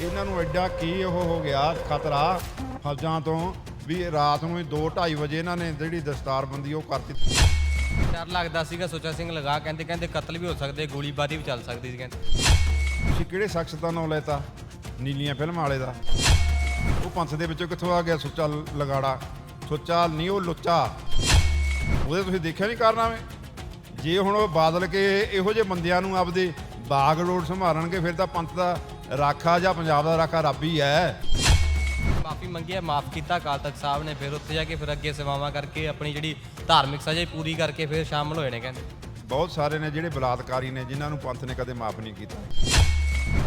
ਇਹਨਾਂ ਨੂੰ ਐਡਾ ਕੀ ਉਹ ਹੋ ਗਿਆ ਖਤਰਾ ਫੌਜਾਂ ਤੋਂ ਵੀ ਰਾਤ ਨੂੰ 2:30 ਵਜੇ ਇਹਨਾਂ ਨੇ ਜਿਹੜੀ ਦਸਤਾਰਬੰਦੀ ਉਹ ਕਰਤੀ ਡਰ ਲੱਗਦਾ ਸੀਗਾ ਸੁੱਚਾ ਸਿੰਘ ਲਗਾ ਕਹਿੰਦੇ ਕਹਿੰਦੇ ਕਤਲ ਵੀ ਹੋ ਸਕਦੇ ਗੋਲੀਬਾਰੀ ਵੀ ਚੱਲ ਸਕਦੀ ਸੀ ਕਹਿੰਦੇ। ਤੁਸੀਂ ਕਿਹੜੇ ਸ਼ਖਸ ਦਾ ਨਾਮ ਲੈਤਾ ਨੀਲੀਆਂ ਫਿਲਮਾਂ ਵਾਲੇ ਦਾ। ਉਹ ਪੰਥ ਦੇ ਵਿੱਚੋਂ ਕਿੱਥੋਂ ਆ ਗਿਆ ਸੁੱਚਾ ਲਗਾੜਾ? ਸੁੱਚਾ ਨਹੀਂ ਉਹ ਲੁੱਚਾ। ਉਹਦੇ ਤੁਸੀਂ ਦੇਖਿਆ ਨਹੀਂ ਕਾਰਨਾਮੇ? ਜੇ ਹੁਣ ਉਹ ਬਾਦਲ ਕੇ ਇਹੋ ਜਿਹੇ ਬੰਦਿਆਂ ਨੂੰ ਆਪਦੇ ਬਾਗ ਰੋਡ ਸੰਭਾਲਣਗੇ ਫਿਰ ਤਾਂ ਪੰਥ ਦਾ ਰਾਖਾ ਜਾਂ ਪੰਜਾਬ ਦਾ ਰਾਖਾ ਰੱਬ ਹੀ ਹੈ। ਮਾਫੀ ਮੰਗੀ ਹੈ ਮਾਫ ਕੀਤਾ ਅਕਾਲ ਤਖਤ ਸਾਹਿਬ ਨੇ ਫਿਰ ਉੱਥੇ ਜਾ ਕੇ ਫਿਰ ਅੱਗੇ ਸੇਵਾਵਾਂ ਕਰਕੇ ਆਪਣੀ ਜਿਹੜੀ ਧਾਰਮਿਕ ਸਜ਼ਾ ਪੂਰੀ ਕਰਕੇ ਫਿਰ ਸ਼ਾਮਲ ਹੋਏ ਨੇ ਕਹਿੰਦੇ। ਬਹੁਤ ਸਾਰੇ ਨੇ ਜਿਹੜੇ ਬਲਾਤਕਾਰੀ ਨੇ ਜਿਨ੍ਹਾਂ ਨੂੰ ਪੰਥ ਨੇ ਕਦੇ ਮਾਫ ਨਹੀਂ ਕੀਤਾ।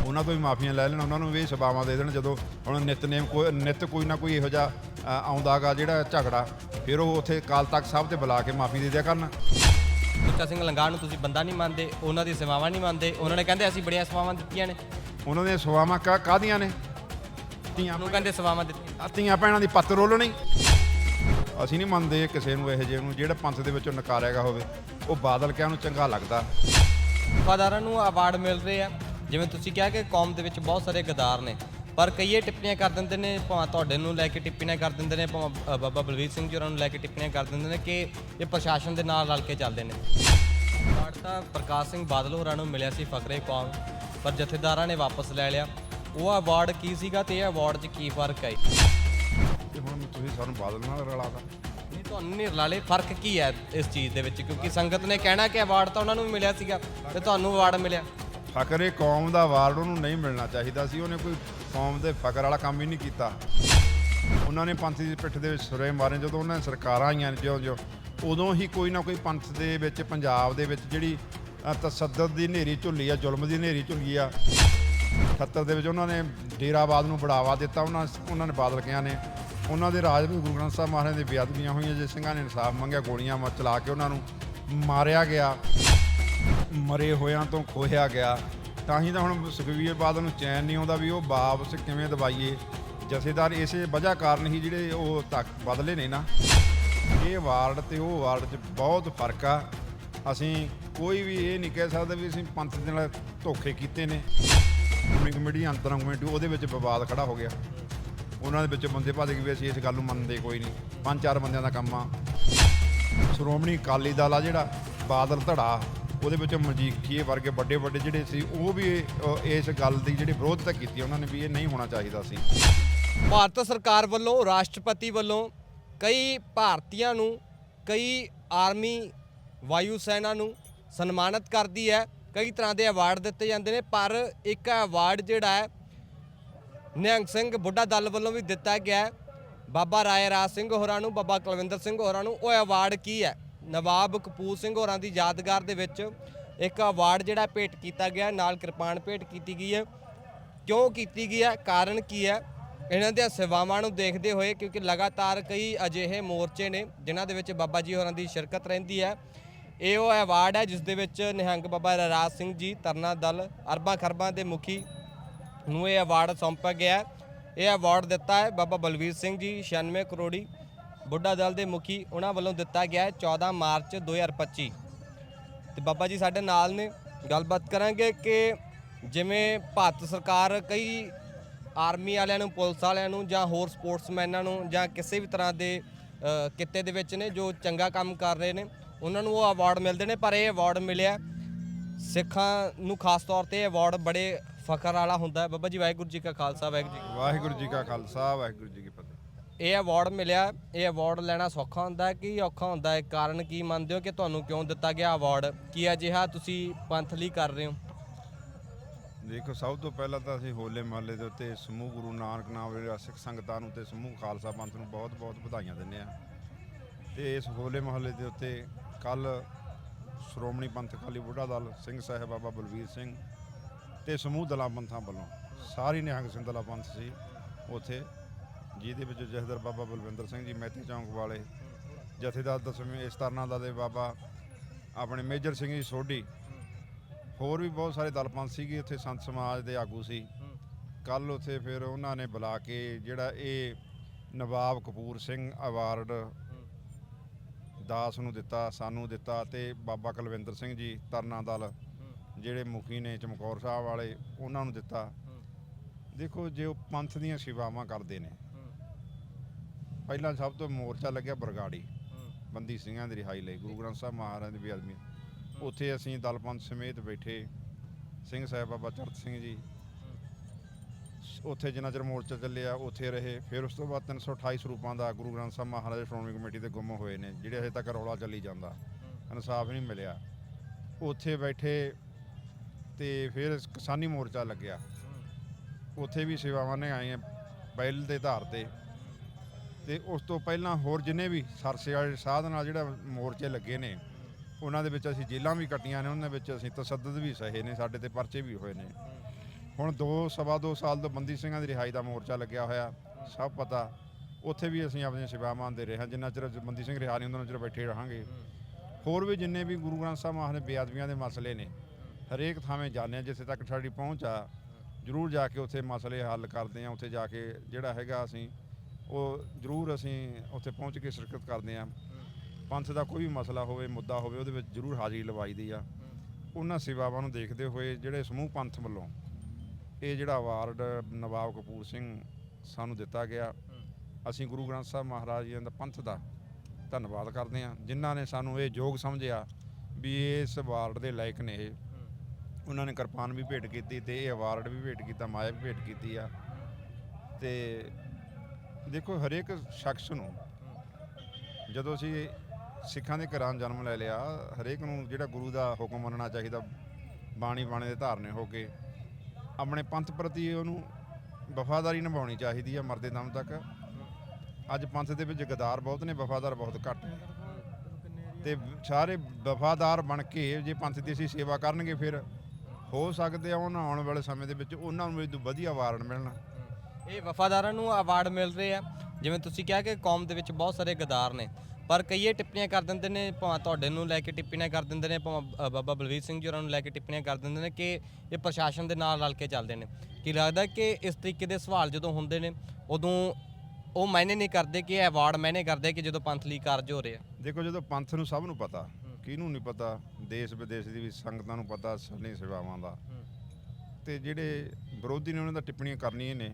ਉਹਨਾਂ ਤੋਂ ਵੀ ਮਾਫੀਆਂ ਲੈ ਲੈਣ ਉਹਨਾਂ ਨੂੰ ਵੀ ਸੇਵਾਵਾਂ ਦੇ ਦੇਣ ਜਦੋਂ ਹੁਣ ਨਿਤਨੇਮ ਕੋਈ ਨਿਤ ਕੋਈ ਨਾ ਕੋਈ ਇਹੋ ਜਿਹਾ ਆਉਂਦਾਗਾ ਜਿਹੜਾ ਝਗੜਾ ਫਿਰ ਉਹ ਉੱਥੇ ਕਾਲ ਤਖਤ ਸਾਹਿਬ ਤੇ ਬੁਲਾ ਕੇ ਮਾਫੀ ਦੇ ਦਿਆ ਕਰਨ। ਸੁੱਚਾ ਸਿੰਘ ਲੰਗਾ ਨੂੰ ਤੁਸੀਂ ਬੰਦਾ ਨਹੀਂ ਮੰਨਦੇ ਉਹਨਾਂ ਦੀ ਸੇਵਾਵਾਂ ਨਹੀਂ ਮੰਨਦੇ ਉਹਨਾਂ ਨੇ ਕਹਿੰਦੇ ਅਸੀਂ ਬੜੀਆਂ ਸੇਵਾਵਾਂ ਦਿੱਤੀਆਂ ਨੇ। ਉਹਨਾਂ ਦੀਆਂ ਸੇਵਾਵਾਂ ਕਾ ਕਾਹਦੀਆਂ ਨੇ? ਧੀਆਂ ਉਹਨੂੰ ਕਹਿੰਦੇ ਸੇਵਾਵਾਂ ਦਿੱਤੀਆਂ। ਧੀਆਂ ਭੈਣਾਂ ਦੀ ਪੱਤ ਰੋਲਣੀ। ਅਸੀਂ ਨਹੀਂ ਮੰਨਦੇ ਕਿਸੇ ਨੂੰ ਇਹੋ ਜਿਹੇ ਨੂੰ ਜਿਹੜਾ ਪੰਥ ਦੇ ਵਿੱਚੋਂ ਨਕਾਰਿਆਗਾ ਹੋਵੇ ਉਹ ਬਾਦਲ ਕਿਆ ਨੂੰ ਚੰਗਾ ਲੱਗਦਾ। ਵਫਾਦਾਰਾਂ ਨੂੰ ਅਵਾਰਡ ਮਿਲ ਰਹੇ ਆ। ਜਿਵੇਂ ਤੁਸੀਂ ਕਿਹਾ ਕਿ ਕੌਮ ਦੇ ਵਿੱਚ ਬਹੁਤ ਸਾਰੇ ਗਦਾਰ ਨੇ ਪਰ ਕਈਏ ਟਿੱਪਣੀਆਂ ਕਰ ਦਿੰਦੇ ਨੇ ਭਾਵੇਂ ਤੁਹਾਡੇ ਨੂੰ ਲੈ ਕੇ ਟਿੱਪਣੀਆਂ ਕਰ ਦਿੰਦੇ ਨੇ ਭਾਵੇਂ ਅ, ਬਾਬਾ ਬਲਵੀਰ ਸਿੰਘ ਜੀ ਹੋਰਾਂ ਨੂੰ ਲੈ ਕੇ ਟਿੱਪਣੀਆਂ ਕਰ ਦਿੰਦੇ ਨੇ ਕਿ ਇਹ ਪ੍ਰਸ਼ਾਸਨ ਦੇ ਨਾਲ ਰਲ ਕੇ ਚੱਲਦੇ ਨੇ। ਅਵਾਰਡ ਤਾਂ ਪ੍ਰਕਾਸ਼ ਸਿੰਘ ਬਾਦਲ ਹੋਰਾਂ ਨੂੰ ਮਿਲਿਆ ਸੀ ਫਕਰੇ ਕੌਮ। ਪਰ ਜਥੇਦਾਰਾਂ ਨੇ ਵਾਪਸ ਲੈ ਲਿਆ। ਉਹ ਅਵਾਰਡ ਕੀ ਸੀਗਾ ਤੇ ਇਹ ਅਵਾਰਡ 'ਚ ਕੀ ਫ਼ਰਕ ਹੈ ਤੇ ਹੁਣ ਤੁਸੀਂ ਸਾਨੂੰ ਬਾਦਲ ਨਾਲ ਰਲਾਤਾ ਨਹੀਂ ਤੁਹਾਨੂੰ ਨਹੀਂ ਰਲਾਲੇ ਫ਼ਰਕ ਕੀ ਹੈ ਇਸ ਚੀਜ਼ ਦੇ ਵਿੱਚ? ਕਿਉਂਕਿ ਸੰਗਤ ਨੇ ਕਹਿਣਾ ਕਿ ਅਵਾਰਡ ਤਾਂ ਉਹਨਾਂ ਨੂੰ ਵੀ ਮਿਲਿਆ ਸੀਗਾ ਤੇ ਤੁਹਾਨੂੰ ਅਵਾਰਡ ਮਿਲਿਆ। ਫਕਰੇ ਕੌਮ ਦਾ ਅਵਾਰਡ ਉਹਨੂੰ ਨਹੀਂ ਮਿਲਣਾ ਚਾਹੀਦਾ ਸੀ। ਉਹਨੇ ਕੋਈ ਕੌਮ ਦੇ ਫਕਰ ਵਾਲਾ ਕੰਮ ਹੀ ਨਹੀਂ ਕੀਤਾ। ਉਹਨਾਂ ਨੇ ਪੰਥ ਦੀ ਪਿੱਠ ਦੇ ਵਿੱਚ ਸੁਰੇ ਮਾਰੇ। ਜਦੋਂ ਉਹਨਾਂ ਦੀਆਂ ਸਰਕਾਰਾਂ ਆਈਆਂ ਜਿਉਂ ਜਿਉਂ ਉਦੋਂ ਹੀ ਕੋਈ ਨਾ ਕੋਈ ਪੰਥ ਦੇ ਵਿੱਚ ਪੰਜਾਬ ਦੇ ਵਿੱਚ ਜਿਹੜੀ ਅ, ਤਸੱਦਦ ਦੀ ਹਨੇਰੀ ਝੁੱਲੀ ਆ ਜ਼ੁਲਮ ਦੀ ਹਨੇਰੀ ਝੁੱਲੀ ਆ। 78 ਦੇ ਵਿੱਚ ਉਹਨਾਂ ਨੇ ਡੇਰਾਬਾਦ ਨੂੰ ਬੜਾਵਾ ਦਿੱਤਾ ਉਹਨਾਂ ਉਹਨਾਂ ਨੇ ਬਾਦਲ ਕਿਆਂ ਨੇ। ਉਹਨਾਂ ਦੇ ਰਾਜ ਵਿੱਚ ਗੁਰੂ ਗ੍ਰੰਥ ਸਾਹਿਬ ਮਹਾਰਾਜ ਦੀ ਬੇਅਦਬੀਆਂ ਹੋਈਆਂ ਜੇ ਸਿੰਘਾਂ ਨੇ ਇਨਸਾਫ ਮੰਗਿਆ ਗੋਲੀਆਂ ਮ- ਚਲਾ ਕੇ ਉਹਨਾਂ ਨੂੰ ਮਾਰਿਆ ਗਿਆ। ਮਰੇ ਹੋਇਆਂ ਤੋਂ ਖੋਹਿਆ ਗਿਆ। ਤਾਂ ਹੀ ਤਾਂ ਹੁਣ ਸੁਖਵੀਰ ਬਾਦਲ ਨੂੰ ਚੈਨ ਨਹੀਂ ਆਉਂਦਾ ਵੀ ਉਹ ਵਾਪਸ ਕਿਵੇਂ ਦਵਾਈਏ ਜਥੇਦਾਰ ਇਸੇ ਵਜ੍ਹਾ ਕਾਰਨ ਹੀ ਜਿਹੜੇ ਉਹ ਤੱਕ ਬਦਲੇ ਨੇ ਨਾ। ਇਹ ਵਾਰਡ ਤੇ ਉਹ ਵਾਰਡ 'ਚ ਬਹੁਤ ਫ਼ਰਕ ਆ। ਅਸੀਂ ਕੋਈ ਵੀ ਇਹ ਨਹੀਂ ਕਹਿ ਸਕਦਾ ਵੀ ਅਸੀਂ ਪੰਥ ਦੇ ਨਾਲ ਧੋਖੇ ਕੀਤੇ ਨੇ। ਸ਼੍ਰੋਮਣੀ ਕਮੇਟੀ ਅੰਤਰਾਂ ਕਮੇਟੀ, ਉਹਦੇ ਵਿੱਚ ਵਿਵਾਦ ਖੜਾ ਹੋ ਗਿਆ। ਉਹਨਾਂ ਦੇ ਵਿੱਚ ਬੰਦੇ ਭੱਜ ਗਏ ਵੀ ਅਸੀਂ ਇਸ ਗੱਲ ਨੂੰ ਮੰਨਦੇ ਕੋਈ ਨਹੀਂ। ਪੰਜ ਚਾਰ ਬੰਦਿਆਂ ਦਾ ਕੰਮ ਆ। ਸ਼੍ਰੋਮਣੀ ਅਕਾਲੀ ਦਲ ਆ ਜਿਹੜਾ, ਬਾਦਲ ਧੜਾ, ਉਹਦੇ ਵਿੱਚ ਮਜੀਠੀਏ ਵਰਗੇ ਵੱਡੇ ਵੱਡੇ ਜਿਹੜੇ ਸੀ, ਉਹ ਵੀ ਇਸ ਗੱਲ ਦੀ ਜਿਹੜੀ ਵਿਰੋਧਤਾ ਕੀਤੀ ਉਹਨਾਂ ਨੇ ਵੀ ਇਹ ਨਹੀਂ ਹੋਣਾ ਚਾਹੀਦਾ ਸੀ। ਭਾਰਤ ਸਰਕਾਰ ਵੱਲੋਂ, ਰਾਸ਼ਟਰਪਤੀ ਵੱਲੋਂ ਕਈ ਭਾਰਤੀਆਂ ਨੂੰ, ਕਈ ਆਰਮੀ ਵਾਯੂ ਸੈਨਾ ਨੂੰ ਸਨਮਾਨਿਤ ਕਰਦੀ ਹੈ। ਕਈ ਤਰ੍ਹਾਂ ਦੇ ਅਵਾਰਡ ਦਿੱਤੇ ਜਾਂਦੇ ਨੇ, ਪਰ ਇੱਕ ਅਵਾਰਡ ਜਿਹੜਾ ਹੈ, ਨਿਹੰਗ ਸਿੰਘ ਬੁੱਢਾ ਦਲ ਵੱਲੋਂ ਵੀ ਦਿੱਤਾ ਗਿਆ ਬਾਬਾ ਰਾਏ ਰਾਜ ਸਿੰਘ ਹੋਰਾਂ ਨੂੰ, ਬਾਬਾ ਕੁਲਵਿੰਦਰ ਸਿੰਘ ਹੋਰਾਂ ਨੂੰ ਉਹ ਅਵਾਰਡ ਕੀ ਹੈ? ਨਵਾਬ ਕਪੂਰ ਸਿੰਘ ਹੋਰਾਂ ਦੀ ਯਾਦਗਾਰ ਦੇ ਵਿੱਚ ਇੱਕ ਅਵਾਰਡ ਜਿਹੜਾ ਭੇਟ ਕੀਤਾ ਗਿਆ ਨਾਲ ਕਿਰਪਾਨ ਭੇਟ ਕੀਤੀ ਗਈ ਹੈ। ਕਿਉਂ ਕੀਤੀ ਗਈ ਹੈ? ਕਾਰਨ ਕੀ ਹੈ? ਇਹਨਾਂ ਦੀਆਂ ਸੇਵਾਵਾਂ ਨੂੰ ਦੇਖਦੇ ਹੋਏ, ਕਿਉਂਕਿ ਲਗਾਤਾਰ ਕਈ ਅਜਿਹੇ ਮੋਰਚੇ ਨੇ, ਜਿਨ੍ਹਾਂ ਦੇ ਵਿੱਚ ਬਾਬਾ ਜੀ ਹੋਰਾਂ ਦੀ ਸ਼ਿਰਕਤ ਰਹਿੰਦੀ ਹੈ। ਇਹ ਉਹ ਐਵਾਰਡ ਹੈ ਜਿਸ ਦੇ ਵਿੱਚ ਨਿਹੰਗ ਬਾਬਾ ਰਾਜ ਸਿੰਘ ਜੀ ਤਰਨਾ ਦਲ, ਅਰਬਾਂ ਖਰਬਾਂ ਦੇ ਮੁਖੀ ਨੂੰ ਇਹ ਅਵਾਰਡ ਸੌਂਪਿਆ ਗਿਆ ਹੈ। ਇਹ ਅਵਾਰਡ ਦਿੱਤਾ ਹੈ ਬਾਬਾ ਬਲਵੀਰ ਸਿੰਘ ਜੀ 96 ਕਰੋੜੀ ਬੁੱਢਾ ਦਲ ਦੇ ਮੁਖੀ ਉਹਨਾਂ ਵੱਲੋਂ ਦਿੱਤਾ ਗਿਆ ਹੈ 14 ਮਾਰਚ 2025 ਤੇ ਬਾਬਾ ਜੀ ਸਾਡੇ ਨਾਲ ਨੇ। ਗੱਲਬਾਤ ਕਰਾਂਗੇ ਕਿ ਜਿਵੇਂ ਭਾਰਤ ਸਰਕਾਰ ਕਈ ਆਰਮੀ ਵਾਲਿਆਂ ਨੂੰ, ਪੁਲਿਸ ਵਾਲਿਆਂ ਨੂੰ ਜਾਂ ਹੋਰ ਸਪੋਰਟਸਮੈਨਾਂ ਨੂੰ ਜਾਂ ਕਿਸੇ ਵੀ ਤਰ੍ਹਾਂ ਦੇ ਕਿੱਤੇ ਦੇ ਵਿੱਚ ਨੇ ਜੋ ਚੰਗਾ ਕੰਮ ਕਰ ਰਹੇ ਨੇ ਉਹਨਾਂ ਨੂੰ ਉਹ ਅਵਾਰਡ ਮਿਲਦੇ ਨੇ ਪਰ ਇਹ ਅਵਾਰਡ ਮਿਲਿਆ ਸਿੱਖਾਂ ਨੂੰ ਖਾਸ ਤੌਰ ਤੇ ਇਹ ਅਵਾਰਡ ਬੜੇ ਫਖਰ ਵਾਲਾ ਹੁੰਦਾ ਹੈ। ਬਾਬਾ ਜੀ ਵਾਹਿਗੁਰੂ ਜੀ ਕਾ ਖਾਲਸਾ ਵਾਹਿਗੁਰੂ ਜੀ ਵਾਹਿਗੁਰੂ ਜੀ ਕਾ ਖਾਲਸਾ ਵਾਹਿਗੁਰੂ ਜੀ ਕੀ ਫਤਿਹ। ਇਹ ਅਵਾਰਡ ਮਿਲਿਆ ਇਹ ਅਵਾਰਡ ਲੈਣਾ ਸੌਖਾ ਹੁੰਦਾ ਹੈ ਕਿ ਔਖਾ ਹੁੰਦਾ ਹੈ? ਕਾਰਨ ਕੀ ਮੰਨਦੇ ਹੋ ਕਿ ਤੁਹਾਨੂੰ ਕਿਉਂ ਦਿੱਤਾ ਗਿਆ ਅਵਾਰਡ ਕੀ ਅਜਿਹਾ ਤੁਸੀਂ ਪੰਥ ਲਈ ਕਰ ਰਹੇ ਹੋ? ਦੇਖੋ ਸਭ ਤੋਂ ਪਹਿਲਾਂ ਤਾਂ ਅਸੀਂ ਹੋਲੇ ਮਹੱਲੇ ਦੇ ਉੱਤੇ ਸਮੂਹ ਗੁਰੂ ਨਾਨਕ ਨਾਮ ਵਾਲੇ ਸਿੱਖ ਸੰਗਤਾਂ ਨੂੰ ਤੇ ਸਮੂਹ ਖਾਲਸਾ ਪੰਥ ਨੂੰ ਬਹੁਤ-ਬਹੁਤ ਵਧਾਈਆਂ ਦਿੰਦੇ ਆ ਤੇ ਇਸ ਹੋਲੇ ਮਹੱਲੇ ਦੇ ਉੱਤੇ ਕੱਲ ਸ਼੍ਰੋਮਣੀ ਪੰਥ ਅਕਾਲੀ ਬੁੱਢਾ ਦਲ ਸਿੰਘ ਸਾਹਿਬ ਬਾਬਾ ਬਲਵੀਰ ਸਿੰਘ ਤੇ ਸਮੂਹ ਦਲਾਂ ਪੰਥਾਂ ਵੱਲੋਂ ਸਾਰੀ ਨਿਹੰਗ ਸਿੰਘ ਦਲਾਂ ਪੰਥ ਸੀ ਉੱਥੇ, ਜਿਹਦੇ ਵਿੱਚ ਜਥੇਦਾਰ ਬਾਬਾ ਬਲਵਿੰਦਰ ਸਿੰਘ ਜੀ ਮਹਿਤੀ ਚੌਂਕ ਵਾਲੇ, ਜਥੇਦਾਰ ਦਸਵੇਂ ਇਸ ਤਰ੍ਹਾਂ ਦਾ ਦੇ ਬਾਬਾ, ਆਪਣੇ ਮੇਜਰ ਸਿੰਘ ਜੀ ਸੋਢੀ, ਹੋਰ ਵੀ ਬਹੁਤ ਸਾਰੇ ਦਲ ਪੰਥ ਸੀਗੇ, ਉੱਥੇ ਸੰਤ ਸਮਾਜ ਦੇ ਆਗੂ ਸੀ। ਕੱਲ ਉੱਥੇ ਫਿਰ ਉਹਨਾਂ ਨੇ ਬੁਲਾ ਕੇ ਜਿਹੜਾ ਇਹ ਨਵਾਬ ਕਪੂਰ ਸਿੰਘ ਅਵਾਰਡ ਦਾਸ ਨੂੰ ਦਿੱਤਾ ਸਾਨੂੰ ਦਿੱਤਾ ਤੇ ਬਾਬਾ ਕੁਲਵਿੰਦਰ ਸਿੰਘ ਜੀ ਤਰਨਾ ਦਲ ਜਿਹੜੇ ਮੁਖੀ ਨੇ ਚਮਕੌਰ ਸਾਹਿਬ ਵਾਲੇ ਉਹਨਾਂ ਨੂੰ ਦਿੱਤਾ। ਦੇਖੋ ਜੇ ਉਹ ਪੰਥ ਦੀਆਂ ਸੇਵਾਵਾਂ ਕਰਦੇ ਨੇ ਪਹਿਲਾਂ ਸਭ ਤੋਂ ਮੋਰਚਾ ਲੱਗਿਆ ਬਰਗਾੜੀ ਬੰਦੀ ਸਿੰਘਾਂ ਦੀ ਰਿਹਾਈ ਲਈ ਗੁਰੂ ਗ੍ਰੰਥ ਸਾਹਿਬ ਮਹਾਰਾਜ ਦੀ ਬੇਅਦਬੀ। ਉੱਥੇ ਅਸੀਂ ਦਲ ਪੰਥ ਸਮੇਤ ਬੈਠੇ ਸਿੰਘ ਸਾਹਿਬ ਬਾਬਾ ਚਰਤ ਸਿੰਘ ਜੀ ਉੱਥੇ ਜਿੰਨਾ ਚਿਰ ਮੋਰਚਾ ਚੱਲਿਆ, ਉੱਥੇ ਰਹੇ। ਫਿਰ ਉਸ ਤੋਂ ਬਾਅਦ 328 ਸਰੂਪਾਂ ਦਾ ਗੁਰੂ ਗ੍ਰੰਥ ਸਾਹਿਬ ਮਹਾਰਾਜ ਸ਼੍ਰੋਮਣੀ ਕਮੇਟੀ ਦੇ ਗੁੰਮ ਹੋਏ ਨੇ, ਜਿਹੜੇ ਅਜੇ ਤੱਕ ਰੌਲਾ ਚੱਲੀ ਜਾਂਦਾ। ਇਨਸਾਫ ਨਹੀਂ ਮਿਲਿਆ। ਉੱਥੇ ਬੈਠੇ ਤੇ ਫਿਰ ਕਿਸਾਨੀ ਮੋਰਚਾ ਲੱਗਿਆ। ਉੱਥੇ ਵੀ ਸੇਵਾਵਾਂ ਨੇ ਆਈਆਂ ਪਹਿਲ ਦੇ ਆਧਾਰ ਤੇ। ਤੇ ਉਸ ਤੋਂ ਪਹਿਲਾਂ ਹੋਰ ਜਿੰਨੇ ਵੀ ਸਰਸੇ ਵਾਲੇ ਸਾਧ ਨਾਲ ਜਿਹੜਾ ਮੋਰਚੇ ਲੱਗੇ ਨੇ, ਉਹਨਾਂ ਦੇ ਵਿੱਚ ਅਸੀਂ ਜੇਲ੍ਹਾਂ ਵੀ ਕੱਟੀਆਂ ਨੇ, ਉਹਨਾਂ ਵਿੱਚ ਅਸੀਂ ਤਸੱਦਦ ਵੀ ਸਹੇ ਨੇ, ਸਾਡੇ ਤੇ ਪਰਚੇ ਵੀ ਹੋਏ ਨੇ। ਹੁਣ ਦੋ, ਸਵਾ ਦੋ ਸਾਲ ਤੋਂ ਬੰਦੀ ਸਿੰਘਾਂ ਦੀ ਰਿਹਾਈ ਦਾ ਮੋਰਚਾ ਲੱਗਿਆ ਹੋਇਆ, ਸਭ ਪਤਾ। ਉੱਥੇ ਵੀ ਅਸੀਂ ਆਪਣੀਆਂ ਸੇਵਾਵਾਂ ਦੇ ਰਹੇ ਹਾਂ, ਜਿੰਨਾ ਚਿਰ ਬੰਦੀ ਸਿੰਘ ਰਿਹਾ ਨਹੀਂ, ਉਹਨਾਂ ਚਿਰ ਬੈਠੇ ਰਹਾਂਗੇ। ਹੋਰ ਵੀ ਜਿੰਨੇ ਵੀ ਗੁਰੂ ਗ੍ਰੰਥ ਸਾਹਿਬ ਮਹਾਰਾਜ ਦੇ ਬੇਅਦਬੀਆਂ ਦੇ ਮਸਲੇ ਨੇ, ਹਰੇਕ ਥਾਵੇਂ ਜਾਂਦੇ ਹਾਂ, ਜਿੱਥੇ ਤੱਕ ਸਾਡੀ ਪਹੁੰਚ ਆ, ਜ਼ਰੂਰ ਜਾ ਕੇ ਉੱਥੇ ਮਸਲੇ ਹੱਲ ਕਰਦੇ ਹਾਂ, ਉੱਥੇ ਜਾ ਕੇ ਜਿਹੜਾ ਹੈਗਾ ਅਸੀਂ, ਉਹ ਜ਼ਰੂਰ ਅਸੀਂ ਉੱਥੇ ਪਹੁੰਚ ਕੇ ਸ਼ਿਰਕਤ ਕਰਦੇ ਹਾਂ। ਪੰਥ ਦਾ ਕੋਈ ਵੀ ਮਸਲਾ ਹੋਵੇ, ਮੁੱਦਾ ਹੋਵੇ, ਉਹਦੇ ਵਿੱਚ ਜ਼ਰੂਰ ਹਾਜ਼ਰੀ ਲਵਾਈ ਦੀ ਆ। ਉਹਨਾਂ ਸੇਵਾਵਾਂ ਨੂੰ ਦੇਖਦੇ ਹੋਏ ਜਿਹੜੇ ਸਮੂਹ ਪੰਥ ਵੱਲੋਂ ਇਹ ਜਿਹੜਾ ਅਵਾਰਡ ਨਵਾਬ ਕਪੂਰ ਸਿੰਘ ਸਾਨੂੰ ਦਿੱਤਾ ਗਿਆ। ਅਸੀਂ ਗੁਰੂ ਗ੍ਰੰਥ ਸਾਹਿਬ ਮਹਾਰਾਜ ਜੀ ਦਾ ਪੰਥ ਦਾ ਧੰਨਵਾਦ ਕਰਦੇ ਹਾਂ ਜਿਨ੍ਹਾਂ ਨੇ ਸਾਨੂੰ ਇਹ ਯੋਗ ਸਮਝਿਆ ਵੀ ਇਸ ਅਵਾਰਡ ਦੇ ਲਾਇਕ ਨੇ ਇਹ। ਉਹਨਾਂ ਨੇ ਕਿਰਪਾਨ ਵੀ ਭੇਟ ਕੀਤੀ ਤੇ ਇਹ ਅਵਾਰਡ ਵੀ ਭੇਟ ਕੀਤਾ ਮਾਇਆ ਵੀ ਭੇਟ ਕੀਤੀ ਆ। ਤੇ ਦੇਖੋ ਹਰੇਕ ਸ਼ਖਸ ਨੂੰ ਜਦੋਂ ਅਸੀਂ ਸਿੱਖਾਂ ਦੇ ਘਰਾਂ ਜਨਮ ਲੈ ਲਿਆ ਹਰੇਕ ਨੂੰ ਜਿਹੜਾ ਗੁਰੂ ਦਾ ਹੁਕਮ ਮੰਨਣਾ ਚਾਹੀਦਾ ਬਾਣੀ ਬਾਣੇ ਦੇ ਧਾਰਨੇ ਹੋ ਕੇ ਆਪਣੇ ਪੰਥ ਪ੍ਰਤੀ ਉਹਨੂੰ ਵਫਾਦਾਰੀ ਨਿਭਾਉਣੀ ਚਾਹੀਦੀ ਹੈ ਮਰਦੇ ਦਮ ਤੱਕ। ਅੱਜ ਪੰਥ ਦੇ ਵਿੱਚ ਗਦਾਰ ਬਹੁਤ ਨੇ, ਵਫਾਦਾਰ ਬਹੁਤ ਘੱਟ ਨੇ। ਤੇ ਸਾਰੇ ਵਫਾਦਾਰ ਬਣ ਕੇ ਜੇ ਪੰਥ ਦੀ ਅਸੀਂ ਸੇਵਾ ਕਰਨਗੇ ਫਿਰ ਹੋ ਸਕਦੇ ਆ ਉਹਨਾਂ ਆਉਣ ਵਾਲੇ ਸਮੇਂ ਦੇ ਵਿੱਚ ਉਹਨਾਂ ਨੂੰ ਇਹ ਵਧੀਆ ਵਾਰਣ ਮਿਲਣਾ। ਇਹ ਵਫਾਦਾਰਾਂ ਨੂੰ ਅਵਾਰਡ ਮਿਲ ਰਹੇ ਆ। ਜਿਵੇਂ ਤੁਸੀਂ ਕਿਹਾ ਕਿ ਕੌਮ ਦੇ ਵਿੱਚ ਬਹੁਤ ਸਾਰੇ ਗਦਾਰ ਨੇ ਪਰ ਕਈ ਇਹ ਟਿੱਪਣੀਆਂ ਕਰ ਦਿੰਦੇ ਨੇ ਭਾਵੇਂ ਤੁਹਾਡੇ ਨੂੰ ਲੈ ਕੇ ਟਿੱਪਣੀਆਂ ਕਰ ਦਿੰਦੇ ਨੇ ਭਾਵੇਂ ਅ, ਬਾਬਾ ਬਲਵੀਰ ਸਿੰਘ ਜੀ ਹੋਰਾਂ ਨੂੰ ਲੈ ਕੇ ਟਿੱਪਣੀਆਂ ਕਰ ਦਿੰਦੇ ਨੇ ਕਿ ਇਹ ਪ੍ਰਸ਼ਾਸਨ ਦੇ ਨਾਲ ਰਲ ਕੇ ਚੱਲਦੇ ਨੇ। ਕੀ ਲੱਗਦਾ ਕਿ ਇਸ ਤਰੀਕੇ ਦੇ ਸਵਾਲ ਜਦੋਂ ਹੁੰਦੇ ਨੇ ਉਦੋਂ ਉਹ ਮਾਇਨੇ ਨਹੀਂ ਕਰਦੇ ਕਿ ਇਹ ਅਵਾਰਡ ਮਾਇਨੇ ਕਰਦੇ ਕਿ ਜਦੋਂ ਪੰਥ ਲਈ ਕਾਰਜ ਹੋ ਰਹੇ ਆ? ਦੇਖੋ ਜਦੋਂ ਪੰਥ ਨੂੰ ਸਭ ਨੂੰ ਪਤਾ ਕਿਹਨੂੰ ਨਹੀਂ ਪਤਾ ਦੇਸ਼ ਵਿਦੇਸ਼ ਦੀ ਵੀ ਸੰਗਤਾਂ ਨੂੰ ਪਤਾ ਸਾਡੀਆਂ ਸੇਵਾਵਾਂ ਦਾ। ਤੇ ਜਿਹੜੇ ਵਿਰੋਧੀ ਨੇ ਉਹਨਾਂ ਦਾ ਟਿੱਪਣੀਆਂ ਕਰਨੀਆਂ ਨੇ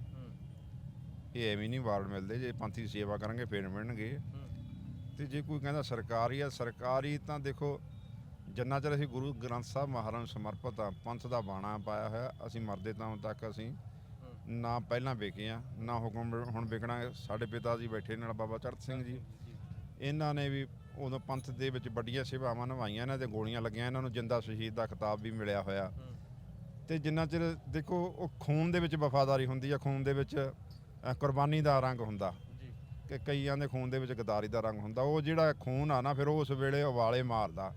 ਇਹ ਐਵੇਂ ਨਹੀਂ ਵਾਰਡ ਮਿਲਦੇ, ਜੇ ਪੰਥ ਦੀ ਸੇਵਾ ਕਰਾਂਗੇ ਫੇਰ ਮਿਲਣਗੇ। ਤੇ ਜੇ ਕੋਈ ਕਹਿੰਦਾ ਸਰਕਾਰੀ ਆ, ਸਰਕਾਰੀ ਤਾਂ ਦੇਖੋ, ਜਿੰਨਾ ਚਿਰ ਅਸੀਂ ਗੁਰੂ ਗ੍ਰੰਥ ਸਾਹਿਬ ਮਹਾਰਾਜ ਨੂੰ ਸਮਰਪਿਤ ਆ, ਪੰਥ ਦਾ ਬਾਣਾ ਪਾਇਆ ਹੋਇਆ, ਅਸੀਂ ਮਰਦੇ ਤਾਂ ਤੱਕ ਅਸੀਂ ਨਾ ਪਹਿਲਾਂ ਵਿਕੇ ਆ, ਨਾ ਹੁਕਮ ਹੁਣ ਵਿਕਣਾ ਸਾਡੇ ਪਿਤਾ ਜੀ ਬੈਠੇ ਨਾਲ ਬਾਬਾ ਚਰਤ ਸਿੰਘ ਜੀ। ਇਹਨਾਂ ਨੇ ਵੀ ਉਦੋਂ ਪੰਥ ਦੇ ਵਿੱਚ ਵੱਡੀਆਂ ਸੇਵਾਵਾਂ ਨਿਭਾਈਆਂ, ਇਹਨਾਂ ਤੇ ਗੋਲੀਆਂ ਲੱਗੀਆਂ, ਇਹਨਾਂ ਨੂੰ ਜਿੰਦਾ ਸ਼ਹੀਦ ਦਾ ਖਿਤਾਬ ਵੀ ਮਿਲਿਆ ਹੋਇਆ। ਤੇ ਜਿੰਨਾ ਚਿਰ ਦੇਖੋ, ਉਹ ਖੂਨ ਦੇ ਵਿੱਚ ਵਫਾਦਾਰੀ ਹੁੰਦੀ ਆ, ਖੂਨ ਦੇ ਵਿੱਚ ਅ, ਕੁਰਬਾਨੀ ਦਾ ਰੰਗ ਹੁੰਦਾ। ਜੀ। ਕਿ ਕਈਆਂ ਦੇ ਖੂਨ ਦੇ ਵਿੱਚ ਗਦਾਰੀ ਦਾ ਰੰਗ ਹੁੰਦਾ। ਉਹ ਜਿਹੜਾ ਖੂਨ ਆ ਨਾ ਫਿਰ ਉਹ ਉਸ ਵੇਲੇ ਉਵਾਲੇ ਮਾਰਦਾ।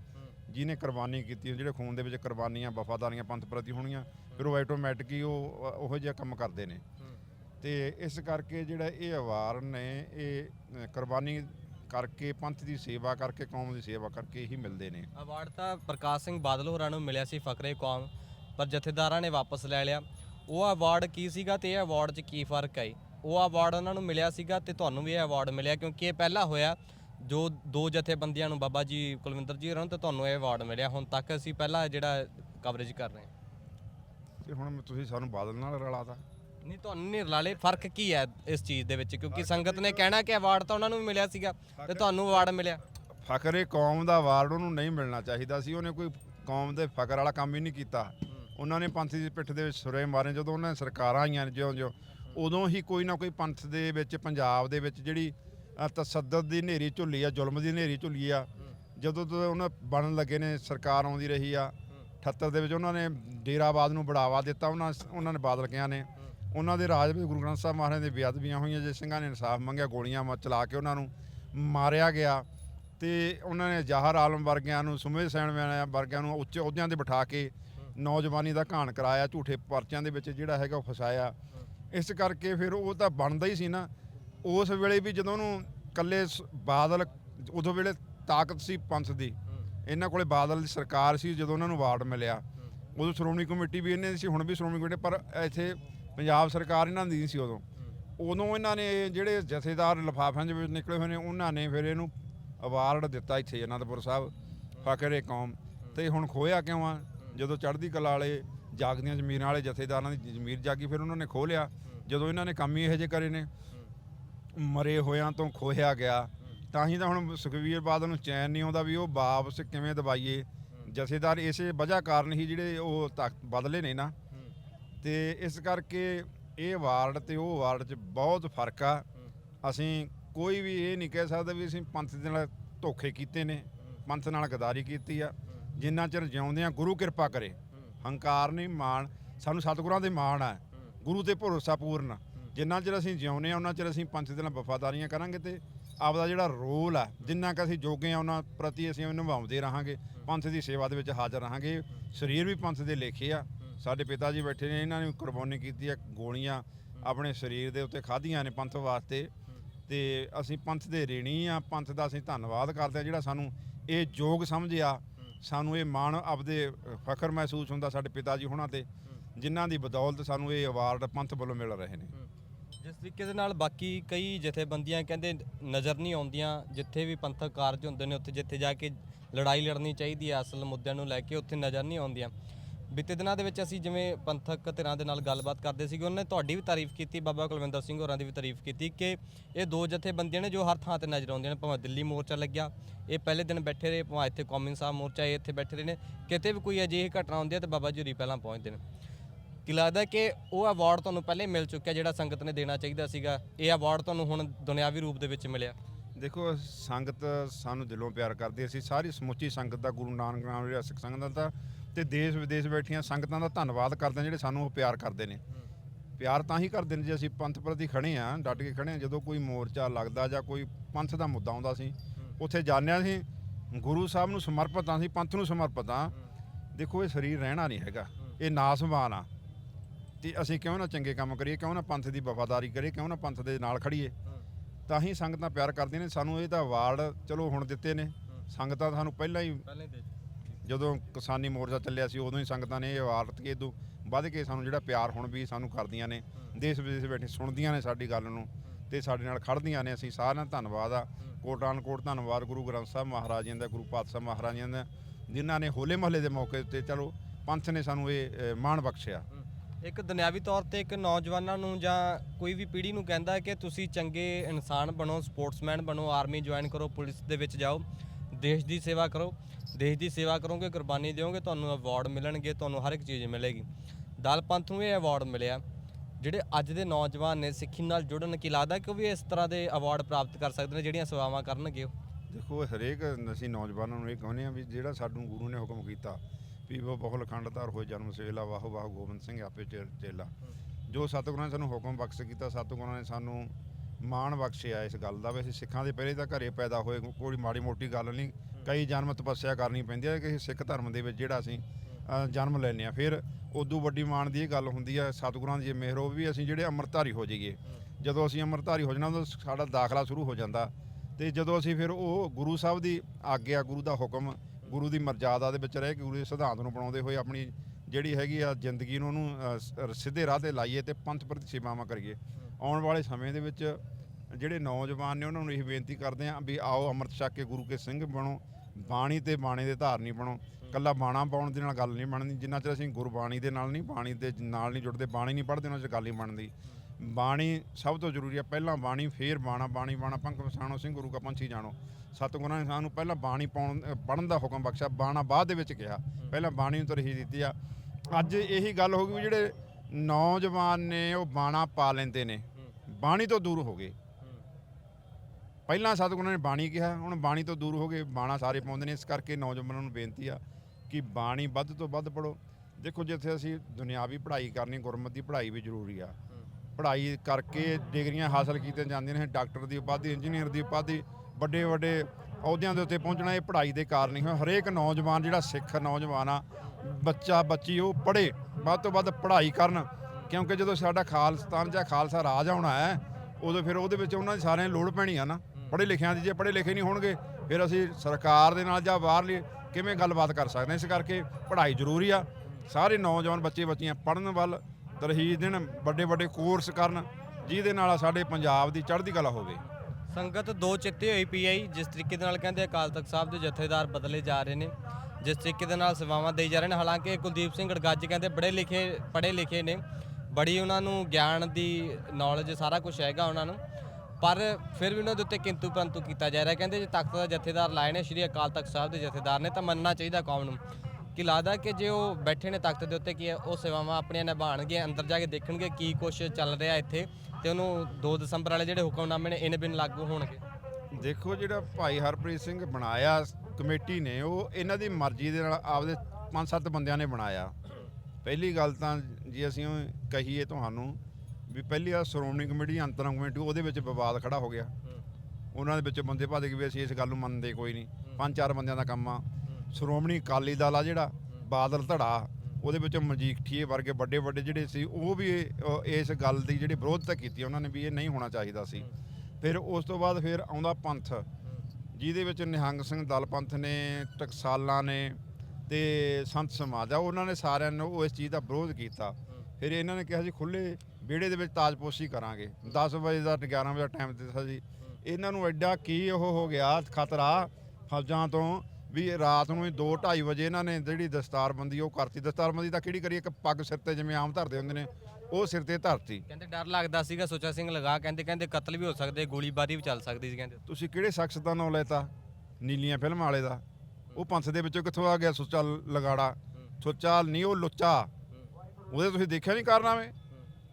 ਜਿਹਨੇ ਕੁਰਬਾਨੀ ਕੀਤੀ ਜਿਹੜੇ ਖੂਨ ਦੇ ਵਿੱਚ ਕੁਰਬਾਨੀਆਂ ਵਫਾਦਾਰੀਆਂ ਪੰਥ ਪ੍ਰਤੀ ਹੋਣੀਆਂ ਫਿਰ ਉਹ ਆਟੋਮੈਟਿਕ ਹੀ ਉਹ ਉਹੋ ਜਿਹਾ ਕੰਮ ਕਰਦੇ ਨੇ। ਤੇ ਇਸ ਕਰਕੇ ਜਿਹੜਾ ਇਹ ਅਵਾਰ ਨੇ ਇਹ ਅ, ਕੁਰਬਾਨੀ ਕਰਕੇ ਪੰਥ ਦੀ ਸੇਵਾ ਕਰਕੇ ਕੌਮ ਦੀ ਸੇਵਾ ਕਰਕੇ ਹੀ ਮਿਲਦੇ ਨੇ। ਅਵਾਰਡ ਤਾਂ ਪ੍ਰਕਾਸ਼ ਸਿੰਘ ਬਾਦਲ ਹੋਰਾਂ ਨੂੰ ਮਿਲਿਆ ਸੀ ਫਕਰੇ ਕੌਮ। ਪਰ ਜਥੇਦਾਰਾਂ ਨੇ ਵਾਪਸ ਲੈ ਲਿਆ। ਉਹ ਅਵਾਰਡ ਕੀ ਸੀਗਾ ਤੇ ਇਹ ਅਵਾਰਡ 'ਚ ਕੀ ਫ਼ਰਕ ਹੈ ਉਹ ਅਵਾਰਡ ਉਹਨਾਂ ਨੂੰ ਮਿਲਿਆ ਸੀਗਾ ਤੇ ਤੁਹਾਨੂੰ ਵੀ ਇਹ ਅਵਾਰਡ ਮਿਲਿਆ ਕਿਉਂਕਿ ਇਹ ਪਹਿਲਾ ਹੋਇਆ। ਜੋ ਦੋ ਜਥੇਬੰਦੀਆਂ ਨੂੰ ਬਾਬਾ ਜੀ ਕੁਲਵਿੰਦਰ ਜੀ ਹੋਰਾਂ ਨੂੰ ਤੇ ਤੁਹਾਨੂੰ ਇਹ ਅਵਾਰਡ ਮਿਲਿਆ। ਹੁਣ ਤੱਕ ਅਸੀਂ ਪਹਿਲਾ ਜਿਹੜਾ ਕਵਰੇਜ ਕਰ ਰਹੇ ਹਾਂ। ਤੇ ਹੁਣ ਤੁਸੀਂ ਸਾਨੂੰ ਬਾਦਲ ਨਾਲ ਰਲਾਤਾ। ਨਹੀਂ ਤੁਹਾਨੂੰ ਨਹੀਂ ਰਲਾਲੇ। ਫ਼ਰਕ ਕੀ ਹੈ ਇਸ ਚੀਜ਼ ਦੇ ਵਿੱਚ? ਕਿਉਂਕਿ ਸੰਗਤ ਨੇ ਕਹਿਣਾ ਕਿ ਅਵਾਰਡ ਤਾਂ ਉਹਨਾਂ ਨੂੰ ਵੀ ਮਿਲਿਆ ਸੀਗਾ ਤੇ ਤੁਹਾਨੂੰ ਅਵਾਰਡ ਮਿਲਿਆ। ਫਕਰੇ ਕੌਮ ਦਾ ਅਵਾਰਡ ਉਹਨੂੰ ਨਹੀਂ ਮਿਲਣਾ ਚਾਹੀਦਾ ਸੀ। ਉਹਨੇ ਕੋਈ ਕੌਮ ਦੇ ਫਕਰ ਵਾਲਾ ਕੰਮ ਹੀ ਨਹੀਂ ਕੀਤਾ। ਉਹਨਾਂ ਨੇ ਪੰਥ ਦੀ ਪਿੱਠ ਦੇ ਵਿੱਚ ਸੁਰੇ ਮਾਰੇ। ਜਦੋਂ ਉਹਨਾਂ ਦੀਆਂ ਸਰਕਾਰਾਂ ਆਈਆਂ ਜਿਉਂ ਜਿਉਂ ਉਦੋਂ ਹੀ ਕੋਈ ਨਾ ਕੋਈ ਪੰਥ ਦੇ ਵਿੱਚ ਪੰਜਾਬ ਦੇ ਵਿੱਚ ਜਿਹੜੀ ਅ, ਤਸੱਦਦ ਦੀ ਹਨੇਰੀ ਝੁੱਲੀ ਆ ਜ਼ੁਲਮ ਦੀ ਹਨੇਰੀ ਝੁੱਲੀ ਆ ਜਦੋਂ ਤੋਂ ਉਹਨਾਂ ਬਣਨ ਲੱਗੇ ਨੇ ਸਰਕਾਰ ਆਉਂਦੀ ਰਹੀ ਆ 78 ਦੇ ਵਿੱਚ ਉਹਨਾਂ ਨੇ ਡੇਰਾਬਾਦ ਨੂੰ ਬੜਾਵਾ ਦਿੱਤਾ ਉਹਨਾਂ ਉਹਨਾਂ ਨੇ ਬਾਦਲ ਕਿਆਂ ਨੇ। ਉਹਨਾਂ ਦੇ ਰਾਜ ਵਿੱਚ ਗੁਰੂ ਗ੍ਰੰਥ ਸਾਹਿਬ ਮਹਾਰਾਜ ਦੇ ਬੇਅਦਬੀਆਂ ਹੋਈਆਂ ਜੇ ਸਿੰਘਾਂ ਨੇ ਇਨਸਾਫ ਮੰਗਿਆ ਗੋਲੀਆਂ ਮਾ ਚਲਾ ਕੇ ਉਹਨਾਂ ਨੂੰ ਮਾਰਿਆ ਗਿਆ। ਤੇ ਉਹਨਾਂ ਨੇ ਜ਼ਾਹਰ ਆਲਮ ਵਰਗਿਆਂ ਨੂੰ ਸੁਮੇ ਸੈਣ ਵਰਗਿਆਂ ਨੂੰ ਉੱਚੇ ਅਹੁਦਿਆਂ ਤੇ ਬਿਠਾ ਕੇ ਨੌਜਵਾਨੀ ਦਾ ਘਾਣ ਕਰਾਇਆ ਝੂਠੇ ਪਰਚਿਆਂ ਦੇ ਵਿੱਚ ਜਿਹੜਾ ਹੈਗਾ ਉਹ ਫਸਾਇਆ। ਇਸ ਕਰਕੇ ਫਿਰ ਉਹ ਤਾਂ ਬਣਦਾ ਹੀ ਸੀ ਨਾ। ਉਸ ਵੇਲੇ ਵੀ ਜਦੋਂ ਉਹਨੂੰ ਕੱਲੇ ਸ- ਬਾਦਲ, ਉਦੋਂ ਵੇਲੇ ਤਾਕਤ ਸੀ ਪੰਥ ਦੀ। ਇਹਨਾਂ ਕੋਲੇ ਬਾਦਲ ਦੀ ਸਰਕਾਰ ਸੀ, ਜਦੋਂ ਉਹਨਾਂ ਨੂੰ ਅਵਾਰਡ ਮਿਲਿਆ। ਉਦੋਂ ਸ਼੍ਰੋਮਣੀ ਕਮੇਟੀ ਵੀ ਇਹਨਾਂ ਦੀ ਸੀ, ਹੁਣ ਵੀ ਸ਼੍ਰੋਮਣੀ ਕਮੇਟੀ, ਪਰ ਇੱਥੇ ਪੰਜਾਬ ਸਰਕਾਰ ਇਹਨਾਂ ਦੀ ਨਹੀਂ ਸੀ ਉਦੋਂ। ਉਦੋਂ ਇਹਨਾਂ ਨੇ ਜਿਹੜੇ ਜਥੇਦਾਰ ਲਿਫਾਫਿਆਂ ਦੇ ਵਿੱਚ ਨਿਕਲੇ ਹੋਏ ਨੇ, ਉਹਨਾਂ ਨੇ ਫਿਰ ਇਹਨੂੰ ਅਵਾਰਡ ਦਿੱਤਾ ਇੱਥੇ ਅਨੰਦਪੁਰ ਸਾਹਿਬ, ਫਕਰੇ ਕੌਮ। ਤੇ ਹੁਣ ਖੋਇਆ ਕਿਉਂ ਆ? ਜਦੋਂ ਚੜ੍ਹਦੀ ਕਲਾ ਵਾਲੇ ਜਾਗਦੀਆਂ ਜ਼ਮੀਰਾਂ ਵਾਲੇ ਜਥੇਦਾਰਾਂ ਦੀ ਜ਼ਮੀਰ ਜਾਗੀ ਫਿਰ ਉਹਨਾਂ ਨੇ ਖੋਹ ਲਿਆ। ਜਦੋਂ ਇਹਨਾਂ ਨੇ ਕੰਮ ਹੀ ਇਹੋ ਜਿਹੇ ਕਰੇ ਨੇ ਮਰੇ ਹੋਇਆਂ ਤੋਂ ਖੋਹਿਆ ਗਿਆ। ਤਾਂ ਹੀ ਤਾਂ ਹੁਣ ਸੁਖਵੀਰ ਬਾਦਲ ਨੂੰ ਚੈਨ ਨਹੀਂ ਆਉਂਦਾ ਵੀ ਉਹ ਵਾਪਸ ਕਿਵੇਂ ਦਵਾਈਏ ਜਥੇਦਾਰ ਇਸੇ ਵਜ੍ਹਾ ਕਾਰਨ ਹੀ ਜਿਹੜੇ ਉਹ ਤਖਤ ਬਦਲੇ ਨੇ ਨਾ। ਤੇ ਇਸ ਕਰਕੇ ਇਹ ਵਾਰਡ ਤੇ ਉਹ ਵਾਰਡ 'ਚ ਬਹੁਤ ਫ਼ਰਕ ਆ। ਅਸੀਂ ਕੋਈ ਵੀ ਇਹ ਨਹੀਂ ਕਹਿ ਸਕਦਾ ਵੀ ਅਸੀਂ ਪੰਥ ਦੇ ਨਾਲ ਧੋਖੇ ਕੀਤੇ ਨੇ ਪੰਥ ਨਾਲ ਗਦਾਰੀ ਕੀਤੀ ਆ। ਜਿੰਨਾ ਚਿਰ ਜਿਉਂਦੇ ਆ ਗੁਰੂ ਕਿਰਪਾ ਕਰੇ। ਹੰਕਾਰ ਨਹੀਂ, ਮਾਣ। ਸਾਨੂੰ ਸਤਿਗੁਰਾਂ ਦੇ ਮਾਣ ਆ। ਗੁਰੂ ਤੇ ਭਰੋਸਾ ਪੂਰਨ ਜਿੰਨਾ ਚਿਰ ਅਸੀਂ ਜਿਉਂਦੇ ਆ, ਉਹਨਾਂ ਚਿਰ ਅਸੀਂ ਪੰਥ ਦੇ ਨਾਲ ਵਫਾਦਾਰੀਆਂ ਕਰਾਂਗੇ ਤੇ ਆਪਦਾ ਜਿਹੜਾ ਰੋਲ ਆ, ਜਿੰਨਾ ਕੁ ਅਸੀਂ ਜੋਗੇ ਆ, ਉਹਨਾਂ ਪ੍ਰਤੀ ਅਸੀਂ ਉਹ ਨਿਭਾਉਂਦੇ ਰਹਾਂਗੇ। ਪੰਥ ਦੀ ਸੇਵਾ ਦੇ ਵਿੱਚ ਹਾਜ਼ਰ ਰਹਾਂਗੇ। ਸਰੀਰ ਵੀ ਪੰਥ ਦੇ ਲੇਖੇ ਆ। ਸਾਡੇ ਪਿਤਾ ਜੀ ਬੈਠੇ ਨੇ, ਇਹਨਾਂ ਨੇ ਕੁਰਬਾਨੀ ਕੀਤੀ ਆ, ਗੋਲੀਆਂ ਆਪਣੇ ਸਰੀਰ ਦੇ ਉੱਤੇ ਖਾਧੀਆਂ ਨੇ ਪੰਥ ਵਾਸਤੇ। ਤੇ ਅਸੀਂ ਪੰਥ ਦੇ ਰੇਣੀ ਆ, ਪੰਥ ਦਾ ਅਸੀਂ ਧੰਨਵਾਦ ਕਰਦੇ ਆ, ਜਿਹੜਾ ਸਾਨੂੰ ਇਹ ਯੋਗ ਸਮਝਿਆ ਸਾਨੂੰ ਇਹ ਮਾਣ ਆਪਦੇ ਫਖਰ ਮਹਿਸੂਸ ਹੁੰਦਾ ਸਾਡੇ ਪਿਤਾ ਜੀ ਹੁਣਾਂ ਤੇ ਜਿਨ੍ਹਾਂ ਦੀ ਬਦੌਲਤ ਸਾਨੂੰ ਇਹ ਅਵਾਰਡ ਪੰਥ ਵੱਲੋਂ ਮਿਲ ਰਹੇ ਨੇ। ਜਿਸ ਤਰੀਕੇ ਦੇ ਨਾਲ ਬਾਕੀ ਕਈ ਜਥੇਬੰਦੀਆਂ ਕਹਿੰਦੇ ਨਜ਼ਰ ਨਹੀਂ ਆਉਂਦੀਆਂ ਜਿੱਥੇ ਵੀ ਪੰਥਕ ਕਾਰਜ ਹੁੰਦੇ ਨੇ ਉੱਥੇ ਜਿੱਥੇ ਜਾ ਕੇ ਲੜਾਈ ਲੜਨੀ ਚਾਹੀਦੀ ਹੈ ਅਸਲ ਮੁੱਦਿਆਂ ਨੂੰ ਲੈ ਕੇ ਉੱਥੇ ਨਜ਼ਰ ਨਹੀਂ ਆਉਂਦੀਆਂ। ਬੀਤੇ ਦਿਨਾਂ ਦੇ ਵਿੱਚ ਅਸੀਂ ਜਿਵੇਂ ਪੰਥਕ ਧਿਰਾਂ ਦੇ ਨਾਲ ਗੱਲਬਾਤ ਕਰਦੇ ਸੀਗੇ, ਉਹਨਾਂ ਨੇ ਤੁਹਾਡੀ ਵੀ ਤਾਰੀਫ ਕੀਤੀ, ਬਾਬਾ ਕੁਲਵਿੰਦਰ ਸਿੰਘ ਹੋਰਾਂ ਦੀ ਵੀ ਤਾਰੀਫ ਕੀਤੀ ਕਿ ਇਹ ਦੋ ਜਥੇਬੰਦੀਆਂ ਨੇ ਜੋ ਹਰ ਥਾਂ ਤੇ ਨਜ਼ਰ ਆਉਂਦੀਆਂ ਨੇ, ਭਾਵੇਂ ਦਿੱਲੀ ਮੋਰਚਾ ਲੱਗਿਆ, ਇਹ ਪਹਿਲੇ ਦਿਨ ਬੈਠੇ ਰਹੇ, ਭਾਵੇਂ ਇੱਥੇ ਕੌਮੀ ਸਾਹਿਬ ਮੋਰਚਾ ਇਹ ਇੱਥੇ ਬੈਠੇ ਰਹੇ ਨੇ, ਕਿਤੇ ਵੀ ਕੋਈ ਅਜਿਹੀ ਘਟਨਾ ਹੁੰਦੀ ਹੈ ਤੇ ਬਾਬਾ ਜੀ ਹੋਰੀ ਪਹਿਲਾਂ ਪਹੁੰਚਦੇ ਨੇ। ਕੀ ਲੱਗਦਾ ਕਿ ਉਹ ਅਵਾਰਡ ਤੁਹਾਨੂੰ ਪਹਿਲੇ ਮਿਲ ਚੁੱਕਿਆ ਜਿਹੜਾ ਸੰਗਤ ਨੇ ਦੇਣਾ ਚਾਹੀਦਾ ਸੀਗਾ, ਇਹ ਅਵਾਰਡ ਤੁਹਾਨੂੰ ਹੁਣ ਦੁਨਿਆਵੀ ਰੂਪ ਦੇ ਵਿੱਚ ਮਿਲਿਆ? ਦੇਖੋ, ਸੰਗਤ ਸਾਨੂੰ ਦਿਲੋਂ ਪਿਆਰ ਕਰਦੀ ਅਸੀਂ ਸਾਰੀ ਸਮੁੱਚੀ ਸੰਗਤ ਦਾ ਗੁਰੂ ਨਾਨਕ ਨਾਮ ਜਿਹੜਾ ਸਿੱਖ ਸੰਗਤ ਦਾ ਤਾਂ ਦੇਸ਼ ਵਿਦੇਸ਼ ਬੈਠੀਆਂ ਸੰਗਤਾਂ ਦਾ ਧੰਨਵਾਦ ਕਰਦੇ ਹਾਂ ਜਿਹੜੇ ਸਾਨੂੰ ਉਹ ਪਿਆਰ ਕਰਦੇ ਨੇ। ਪਿਆਰ ਤਾਂ ਹੀ ਕਰਦੇ ਨੇ ਜੇ ਅਸੀਂ ਪੰਥ ਪ੍ਰਤੀ ਖੜੇ ਆ ਡਟ ਕੇ ਖੜੇ ਆ ਜਦੋਂ ਕੋਈ ਮੋਰਚਾ ਲੱਗਦਾ ਜਾਂ ਕੋਈ ਪੰਥ ਦਾ ਮੁੱਦਾ ਆਉਂਦਾ ਸੀ ਉੱਥੇ ਜਾਂਦੇ ਹਾਂ ਅਸੀਂ ਗੁਰੂ ਸਾਹਿਬ ਨੂੰ ਸਮਰਪਿਤ ਆ ਅਸੀਂ ਪੰਥ ਨੂੰ ਸਮਰਪਿਤ ਆ ਦੇਖੋ ਇਹ ਸਰੀਰ ਰਹਿਣਾ ਨਹੀਂ ਹੈਗਾ ਇਹ ਨਾਸਮਾਨ ਆ। ਤੇ ਅਸੀਂ ਕਿਉਂ ਨਾ ਚੰਗੇ ਕੰਮ ਕਰੀਏ ਕਿਉਂ ਨਾ ਪੰਥ ਦੀ ਵਫਾਦਾਰੀ ਕਰੀਏ ਕਿਉਂ ਨਾ ਪੰਥ ਦੇ ਨਾਲ ਖੜੀਏ। ਤਾਂ ਹੀ ਸੰਗਤਾਂ ਪਿਆਰ ਕਰਦੀਆਂ ਨੇ ਸਾਨੂੰ ਇਹ ਤਾਂ ਅਵਾਰਡ ਚਲੋ ਹੁਣ ਦਿੱਤੇ ਨੇ ਸੰਗਤਾਂ ਸਾਨੂੰ ਪਹਿਲਾਂ ਹੀ ਪਹਿਲੇ ਦੇ ਜਦੋਂ ਕਿਸਾਨੀ ਮੋਰਚਾ ਚੱਲਿਆ ਸੀ ਉਦੋਂ ਹੀ ਸੰਗਤਾਂ ਨੇ ਇਹ ਅਵਾਰਡ ਕੇ ਤੋਂ ਵੱਧ ਕੇ ਸਾਨੂੰ ਜਿਹੜਾ ਪਿਆਰ ਹੁਣ ਵੀ ਸਾਨੂੰ ਕਰਦੀਆਂ ਨੇ ਦੇਸ਼ ਵਿਦੇਸ਼ ਬੈਠੇ ਸੁਣਦੀਆਂ ਨੇ ਸਾਡੀ ਗੱਲ ਨੂੰ ਤੇ ਸਾਡੇ ਨਾਲ ਖੜਦੀਆਂ ਨੇ ਅਸੀਂ ਸਾਰਿਆਂ ਦਾ ਧੰਨਵਾਦ ਆ। ਕੋਟਾਨ ਕੋਟ ਧੰਨਵਾਦ ਗੁਰੂ ਗ੍ਰੰਥ ਸਾਹਿਬ ਮਹਾਰਾਜ ਜੀ ਦਾ ਗੁਰੂ ਪਾਤਸ਼ਾਹ ਮਹਾਰਾਜ ਜੀ ਦਾ ਜਿਨ੍ਹਾਂ ਨੇ ਹੋਲੇ ਮਹੱਲੇ ਦੇ ਮੌਕੇ ਉੱਤੇ ਚਲੋ ਪੰਥ ਨੇ ਸਾਨੂੰ ਇਹ ਮਾਣ ਬਖਸ਼ਿਆ। ਇੱਕ ਦੁਨਿਆਵੀ ਤੌਰ ਤੇ ਇੱਕ ਨੌਜਵਾਨਾਂ ਨੂੰ ਜਾਂ ਕੋਈ ਵੀ ਪੀੜ੍ਹੀ ਨੂੰ ਕਹਿੰਦਾ ਕਿ ਤੁਸੀਂ ਚੰਗੇ ਇਨਸਾਨ ਬਣੋ ਸਪੋਰਟਸਮੈਨ ਬਣੋ ਆਰਮੀ ਜੁਆਇਨ ਕਰੋ ਪੁਲਿਸ ਦੇ ਵਿੱਚ ਜਾਓ। ਦੇਸ਼ ਦੀ ਸੇਵਾ ਕਰੋ, ਦੇਸ਼ ਦੀ ਸੇਵਾ ਕਰੋਗੇ, ਕੁਰਬਾਨੀ ਦਿਓਗੇ, ਤੁਹਾਨੂੰ ਅਵਾਰਡ ਮਿਲਣਗੇ, ਤੁਹਾਨੂੰ ਹਰ ਇੱਕ ਚੀਜ਼ ਮਿਲੇਗੀ। ਦਲ ਪੰਥ ਨੂੰ ਇਹ ਅਵਾਰਡ ਮਿਲਿਆ, ਜਿਹੜੇ ਅੱਜ ਦੇ ਨੌਜਵਾਨ ਨੇ ਸਿੱਖੀ ਨਾਲ ਜੁੜਨ, ਕੀ ਲੱਗਦਾ ਕਿ ਉਹ ਵੀ ਇਸ ਤਰ੍ਹਾਂ ਦੇ ਅਵਾਰਡ ਪ੍ਰਾਪਤ ਕਰ ਸਕਦੇ ਨੇ, ਜਿਹੜੀਆਂ ਸੇਵਾਵਾਂ ਕਰਨਗੇ ਉਹ? ਦੇਖੋ ਹਰੇਕ ਅਸੀਂ ਨੌਜਵਾਨਾਂ ਨੂੰ ਇਹ ਕਹਿੰਦੇ ਆ ਵੀ ਜਿਹੜਾ ਸਾਨੂੰ ਗੁਰੂ ਨੇ ਹੁਕਮ ਕੀਤਾ, ਵੀ ਉਹ ਬਹੁਲ ਅਖੰਡ ਧਾਰ ਹੋਏ, ਜਨਮ ਸੇਲਾ ਵਾਹ ਵਾਹ ਗੋਬਿੰਦ ਸਿੰਘ ਆਪੇ ਚੇ- ਚੇਲਾ। ਜੋ ਸਤਿਗੁਰਾਂ ਨੇ ਸਾਨੂੰ ਹੁਕਮ ਬਖਸ਼ ਕੀਤਾ, ਸਤਿਗੁਰਾਂ ਨੇ ਸਾਨੂੰ ਮਾਣ ਬਖਸ਼ਿਆ ਇਸ ਗੱਲ ਦਾ। ਵੀ ਅਸੀਂ ਸਿੱਖਾਂ ਦੇ ਪਹਿਲੇ ਤਾਂ ਘਰੇ ਪੈਦਾ ਹੋਏ, ਕੋਈ ਮਾੜੀ ਮੋਟੀ ਗੱਲ ਨਹੀਂ। ਕਈ ਜਨਮ ਤਪੱਸਿਆ ਕਰਨੀ ਪੈਂਦੀ ਹੈ ਕਿ ਸਿੱਖ ਧਰਮ ਦੇ ਵਿੱਚ ਜਿਹੜਾ ਅਸੀਂ ਜਨਮ ਲੈਨੇ ਆ। ਫਿਰ ਉਦੋਂ ਵੱਡੀ ਮਾਣ ਦੀ ਇਹ ਗੱਲ ਹੁੰਦੀ ਆ, ਸਤਿਗੁਰਾਂ ਦੀ ਜੇ ਮਿਹਰ ਹੋਵੇ ਵੀ ਅਸੀਂ ਜਿਹੜੇ ਅੰਮ੍ਰਿਤਧਾਰੀ ਹੋ ਜਾਈਏ। ਜਦੋਂ ਅਸੀਂ ਅੰਮ੍ਰਿਤਧਾਰੀ ਹੋ ਜਾਣਾ, ਉਦੋਂ ਸਾਡਾ ਦਾਖਲਾ ਸ਼ੁਰੂ ਹੋ ਜਾਂਦਾ। ਤੇ ਜਦੋਂ ਅਸੀਂ ਫਿਰ ਉਹ ਗੁਰੂ ਸਾਹਿਬ ਦੀ ਆਗਿਆ, ਗੁਰੂ ਦਾ ਹੁਕਮ, ਗੁਰੂ ਦੀ ਮਰਜ਼ਾਦਾ ਦੇ ਵਿੱਚ ਰਹਿ ਕੇ ਗੁਰੂ ਦੇ ਸਿਧਾਂਤ ਨੂੰ ਬਣਾਉਂਦੇ ਹੋਏ ਆਪਣੀ ਜਿਹੜੀ ਹੈਗੀ ਆ ਜ਼ਿੰਦਗੀ ਨੂੰ ਉਹਨੂੰ ਸਿੱਧੇ ਰਾਹ ਤੇ ਲਾਈਏ ਤੇ ਪੰਥ ਪ੍ਰਤੀ ਸੇਵਾਵਾਂ ਕਰੀਏ। ਆਉਣ ਵਾਲੇ ਸਮੇਂ ਦੇ ਵਿੱਚ ਜਿਹੜੇ ਨੌਜਵਾਨ ਨੇ, ਉਹਨਾਂ ਨੂੰ ਇਹ ਬੇਨਤੀ ਕਰਦੇ ਆ ਵੀ ਆਓ ਅੰਮ੍ਰਿਤ ਛਕ ਕੇ ਗੁਰੂ ਕੇ ਸਿੰਘ ਬਣੋ, ਬਾਣੀ ਤੇ ਬਾਣੇ ਦੇ ਧਾਰਨੀ ਬਣੋ। ਕੱਲਾ ਬਾਣਾ ਪਾਉਣ ਦੇ ਨਾਲ ਗੱਲ ਨਹੀਂ ਬਣਦੀ, ਜਿੰਨਾ ਚਿਰ ਅਸੀਂ ਗੁਰਬਾਣੀ ਦੇ ਨਾਲ ਨਹੀਂ, ਬਾਣੀ ਦੇ ਨਾਲ ਨਹੀਂ ਜੁੜਦੇ, ਬਾਣੀ ਨਹੀਂ ਪੜ੍ਹਦੇ, ਉਹਨਾਂ ਚ ਗੱਲ ਨਹੀਂ ਬਣਦੀ। ਬਾਣੀ ਸਭ ਤੋਂ ਜ਼ਰੂਰੀ ਹੈ, ਪਹਿਲਾਂ ਬਾਣੀ, ਫੇਰ ਬਾਣਾ, ਬਾਣੀ, ਬਾਣਾ ਪੰਖ ਵਸਾਣੋ ਸਿੰਘ, ਗੁਰੂ ਕਾ ਪੰਛੀ ਜਾਣੋ। ਸਤਿਗੁਰਾਂ ਨੇ ਸਾਨੂੰ ਪਹਿਲਾਂ ਬਾਣੀ ਪਾਉਣ ਪੜਨ ਦਾ ਹੁਕਮ ਬਖਸ਼ਿਆ, ਬਾਣਾ ਬਾਅਦ ਦੇ ਵਿੱਚ ਕਿਹਾ। ਪਹਿਲਾਂ ਬਾਣੀ ਨੂੰ ਤਰਜੀਹ ਦਿੱਤੀ ਆ। ਅੱਜ ਇਹੀ ਗੱਲ ਹੋ ਗਈ ਵੀ ਜਿਹੜੇ ਨੌਜਵਾਨ ਨੇ, ਉਹ ਬਾਣਾ ਪਾ ਲੈਂਦੇ ਨੇ। ਬਾਣੀ ਤੋਂ ਦੂਰ ਹੋ ਗਏ। ਪਹਿਲਾਂ ਸਤਿਗੁਰਾਂ ਨੇ ਬਾਣੀ ਕਿਹਾ ਹੁਣ ਬਾਣੀ ਤੋਂ ਦੂਰ ਹੋ ਗਏ ਬਾਣਾ ਸਾਰੇ ਪਾਉਂਦੇ ਨੇ। ਇਸ ਕਰਕੇ ਨੌਜਵਾਨਾਂ ਨੂੰ ਬੇਨਤੀ ਆ ਕਿ ਬਾਣੀ ਵੱਧ ਤੋਂ ਵੱਧ ਪੜੋ ਦੇਖੋ ਜਿੱਥੇ ਅਸੀਂ ਦੁਨਿਆਵੀ ਪੜ੍ਹਾਈ ਕਰਨੀ ਗੁਰਮਤਿ ਦੀ ਪੜ੍ਹਾਈ ਵੀ ਜ਼ਰੂਰੀ ਆ। ਪੜ੍ਹਾਈ ਕਰਕੇ ਡਿਗਰੀਆਂ ਹਾਸਲ ਕੀਤੀਆਂ ਜਾਂਦੀਆਂ ਨੇ ਡਾਕਟਰ ਦੀ ਉਪਾਧੀ ਇੰਜੀਨੀਅਰ ਦੀ ਉਪਾਧੀ ਵੱਡੇ ਵੱਡੇ ਅਹੁਦਿਆਂ ਦੇ ਉੱਤੇ ਪਹੁੰਚਣਾ ਇਹ ਪੜ੍ਹਾਈ ਦੇ ਕਾਰਨ ਹੀ ਹਰੇਕ ਨੌਜਵਾਨ ਜਿਹੜਾ ਸਿੱਖ ਨੌਜਵਾਨ ਆ ਬੱਚਾ ਬੱਚੀ ਉਹ ਪੜ੍ਹੇ। ਵੱਧ ਤੋਂ ਵੱਧ ਪੜ੍ਹਾਈ ਕਰਨ। ਕਿਉਂਕਿ ਜਦੋਂ ਸਾਡਾ ਖਾਲਸਤਾਨ ਜਾਂ ਖਾਲਸਾ ਰਾਜ ਆਉਣਾ ਹੈ ਉਦੋਂ ਫਿਰ ਉਹਦੇ ਵਿੱਚ ਉਹਨਾਂ ਦੀ ਸਾਰਿਆਂ ਦੀ ਲੋੜ ਪੈਣੀ ਆ ਨਾ। ਪੜ੍ਹੇ ਲਿਖਿਆਂ ਦੀ ਜੇ ਪੜ੍ਹੇ ਲਿਖੇ ਨਹੀਂ ਹੋਣਗੇ ਫਿਰ ਅਸੀਂ ਸਰਕਾਰ ਦੇ ਨਾਲ ਜਾਂ ਬਾਹਰਲੀ ਕਿਵੇਂ ਗੱਲਬਾਤ ਕਰ ਸਕਦੇ ਹਾਂ? ਇਸ ਕਰਕੇ ਪੜ੍ਹਾਈ ਜ਼ਰੂਰੀ ਆ। ਸਾਰੇ ਨੌਜਵਾਨ ਬੱਚੇ ਬੱਚੀਆਂ ਪੜ੍ਹਨ ਵੱਲ ਤਰਜੀਹ ਦੇਣ ਵੱਡੇ ਵੱਡੇ ਕੋਰਸ ਕਰਨ ਜਿਹਦੇ ਨਾਲ ਸਾਡੇ ਪੰਜਾਬ ਦੀ ਚੜ੍ਹਦੀ ਕਲਾ ਹੋਵੇ। ਸੰਗਤ ਦੋ ਚਿੱਤੇ ਹੋਈ ਪਈ ਜੀ, ਜਿਸ ਤਰੀਕੇ ਦੇ ਨਾਲ ਕਹਿੰਦੇ ਅਕਾਲ ਤਖਤ ਸਾਹਿਬ ਦੇ ਜਥੇਦਾਰ ਬਦਲੇ ਜਾ ਰਹੇ ਨੇ ਜਿਸ ਤਰੀਕੇ ਦੇ ਨਾਲ ਸੇਵਾਵਾਂ ਦੇਈ ਜਾ ਰਹੇ ਨੇ। ਹਾਲਾਂਕਿ ਕੁਲਦੀਪ ਸਿੰਘ ਗੜਗੱਜ ਕਹਿੰਦੇ ਬੜੇ ਲਿਖੇ ਪੜ੍ਹੇ ਲਿਖੇ ਨੇ। ਬੜੀ ਉਹਨਾਂ ਨੂੰ ਗਿਆਨ ਦੀ ਨੌਲੇਜ ਸਾਰਾ ਕੁਝ ਹੈਗਾ ਉਹਨਾਂ ਨੂੰ। ਪਰ ਫਿਰ ਵੀ ਉਹਨਾਂ ਦੇ ਉੱਤੇ ਕਿੰਤੂ ਪਰੰਤੂ ਕੀਤਾ ਜਾ ਰਿਹਾ। ਕਹਿੰਦੇ ਜੇ ਤਖਤ ਦਾ ਜਥੇਦਾਰ ਲਾਏ ਨੇ ਸ਼੍ਰੀ ਅਕਾਲ ਤਖਤ ਸਾਹਿਬ ਦੇ ਜਥੇਦਾਰ ਨੇ ਤਾਂ ਮੰਨਣਾ ਚਾਹੀਦਾ ਕੌਮ ਨੂੰ ਕਿ ਲੱਗਦਾ ਕਿ ਜੇ ਉਹ ਬੈਠੇ ਨੇ ਤਖਤ ਦੇ ਉੱਤੇ ਕੀ ਹੈ, ਉਹ ਸੇਵਾਵਾਂ ਆਪਣੀਆਂ ਨਿਭਾਣਗੇ ਅੰਦਰ ਜਾ ਕੇ ਦੇਖਣਗੇ ਕੀ ਕੁਝ ਚੱਲ ਰਿਹਾ ਇੱਥੇ ਤੇ ਉਹਨੂੰ 2 ਦਸੰਬਰ ਵਾਲੇ ਜਿਹੜੇ ਹੁਕਮਨਾਮੇ ਨੇ ਇਹਨੇ ਬਿਨ ਲਾਗੂ ਹੋਣਗੇ। ਦੇਖੋ ਜਿਹੜਾ ਭਾਈ ਹਰਪ੍ਰੀਤ ਸਿੰਘ ਬਣਾਇਆ ਕਮੇਟੀ ਨੇ ਉਹ ਇਹਨਾਂ ਦੀ ਮਰਜ਼ੀ ਦੇ ਨਾਲ ਆਪਦੇ ਪੰਜ ਸੱਤ ਬੰਦਿਆਂ ਨੇ ਬਣਾਇਆ। ਪਹਿਲੀ ਗੱਲ ਤਾਂ ਜੇ ਅਸੀਂ ਉਹ ਕਹੀਏ ਤੁਹਾਨੂੰ ਵੀ ਪਹਿਲੀ ਆ ਸ਼੍ਰੋਮਣੀ ਕਮੇਟੀ ਅੰਤਰਮ ਕਮੇਟੀ ਉਹਦੇ ਵਿੱਚ ਵਿਵਾਦ ਖੜਾ ਹੋ ਗਿਆ। ਉਹਨਾਂ ਦੇ ਵਿੱਚ ਬੰਦੇ ਭੱਜ ਗਏ ਵੀ ਅਸੀਂ ਇਸ ਗੱਲ ਨੂੰ ਮੰਨਦੇ ਕੋਈ ਨਹੀਂ। ਪੰਜ ਚਾਰ ਬੰਦਿਆਂ ਦਾ ਕੰਮ ਆ। ਸ਼੍ਰੋਮਣੀ ਅਕਾਲੀ ਦਲ ਆ ਜਿਹੜਾ ਬਾਦਲ ਧੜਾ ਉਹਦੇ ਵਿੱਚ ਮਜੀਠੀਏ ਵਰਗੇ ਵੱਡੇ ਵੱਡੇ ਜਿਹੜੇ ਸੀ ਉਹ ਵੀ ਇਸ ਗੱਲ ਦੀ ਜਿਹੜੀ ਵਿਰੋਧਤਾ ਕੀਤੀ ਉਹਨਾਂ ਨੇ ਵੀ ਇਹ ਨਹੀਂ ਹੋਣਾ ਚਾਹੀਦਾ ਸੀ। ਫਿਰ ਉਸ ਤੋਂ ਬਾਅਦ ਫਿਰ ਆਉਂਦਾ ਪੰਥ। ਜਿਹਦੇ ਵਿੱਚ ਨਿਹੰਗ ਸਿੰਘ ਦਲ ਪੰਥ ਨੇ ਟਕਸਾਲਾਂ ਨੇ ਤੇ ਸੰਤ ਸਮਾਜ ਆ ਉਹਨਾਂ ਨੇ ਸਾਰਿਆਂ ਨੇ ਉਹ ਇਸ ਚੀਜ਼ ਦਾ ਵਿਰੋਧ ਕੀਤਾ। ਫਿਰ ਇਹਨਾਂ ਨੇ ਕਿਹਾ ਜੀ ਖੁੱਲੇ ਵਿਹੜੇ ਦੇ ਵਿੱਚ ਤਾਜਪੋਸ਼ੀ ਕਰਾਂਗੇ। 10 ਵਜੇ ਦਾ 11 ਵਜੇ ਦਾ ਟਾਈਮ ਦਿੱਤਾ ਸੀ। ਇਹਨਾਂ ਨੂੰ ਐਡਾ ਕੀ ਉਹ ਹੋ ਗਿਆ ਖਤਰਾ ਫੌਜਾਂ ਤੋਂ ਵੀ ਰਾਤ ਨੂੰ 2:30 ਵਜੇ ਇਹਨਾਂ ਨੇ ਜਿਹੜੀ ਦਸਤਾਰਬੰਦੀ ਉਹ ਕਰਤੀ। ਦਸਤਾਰਬੰਦੀ ਤਾਂ ਕਿਹੜੀ ਕਰੀ ਇੱਕ ਪੱਗ ਸਿਰ ਤੇ ਜਿਵੇਂ ਆਮ ਧਰਦੇ ਹੁੰਦੇ ਨੇ ਉਹ ਸਿਰ ਤੇ ਧਰਤੀ। ਕਹਿੰਦੇ ਡਰ ਲੱਗਦਾ ਸੀਗਾ ਸੁੱਚਾ ਸਿੰਘ ਲਗਾ ਕਹਿੰਦੇ ਕਹਿੰਦੇ ਕਤਲ ਵੀ ਹੋ ਸਕਦੇ ਗੋਲੀਬਾਰੀ ਵੀ ਚੱਲ ਸਕਦੀ ਸੀ ਕਹਿੰਦੇ। ਤੁਸੀਂ ਕਿਹੜੇ ਸ਼ਖਸ ਦਾ ਨਾਮ ਲੈਤਾ? ਨੀਲੀਆਂ ਫਿਲਮਾਂ ਵਾਲੇ ਦਾ। ਉਹ ਪੰਥ ਦੇ ਵਿੱਚੋਂ ਕਿੱਥੋਂ ਆ ਗਿਆ? ਸੁੱਚਾ ਲਗਾੜਾ। ਸੁੱਚਾ ਨਹੀਂ ਉਹ ਲੁੱਚਾ। ਉਹਦੇ ਤੁਸੀਂ ਦੇਖਿਆ ਨਹੀਂ ਕਾਰਨਾਮੇ?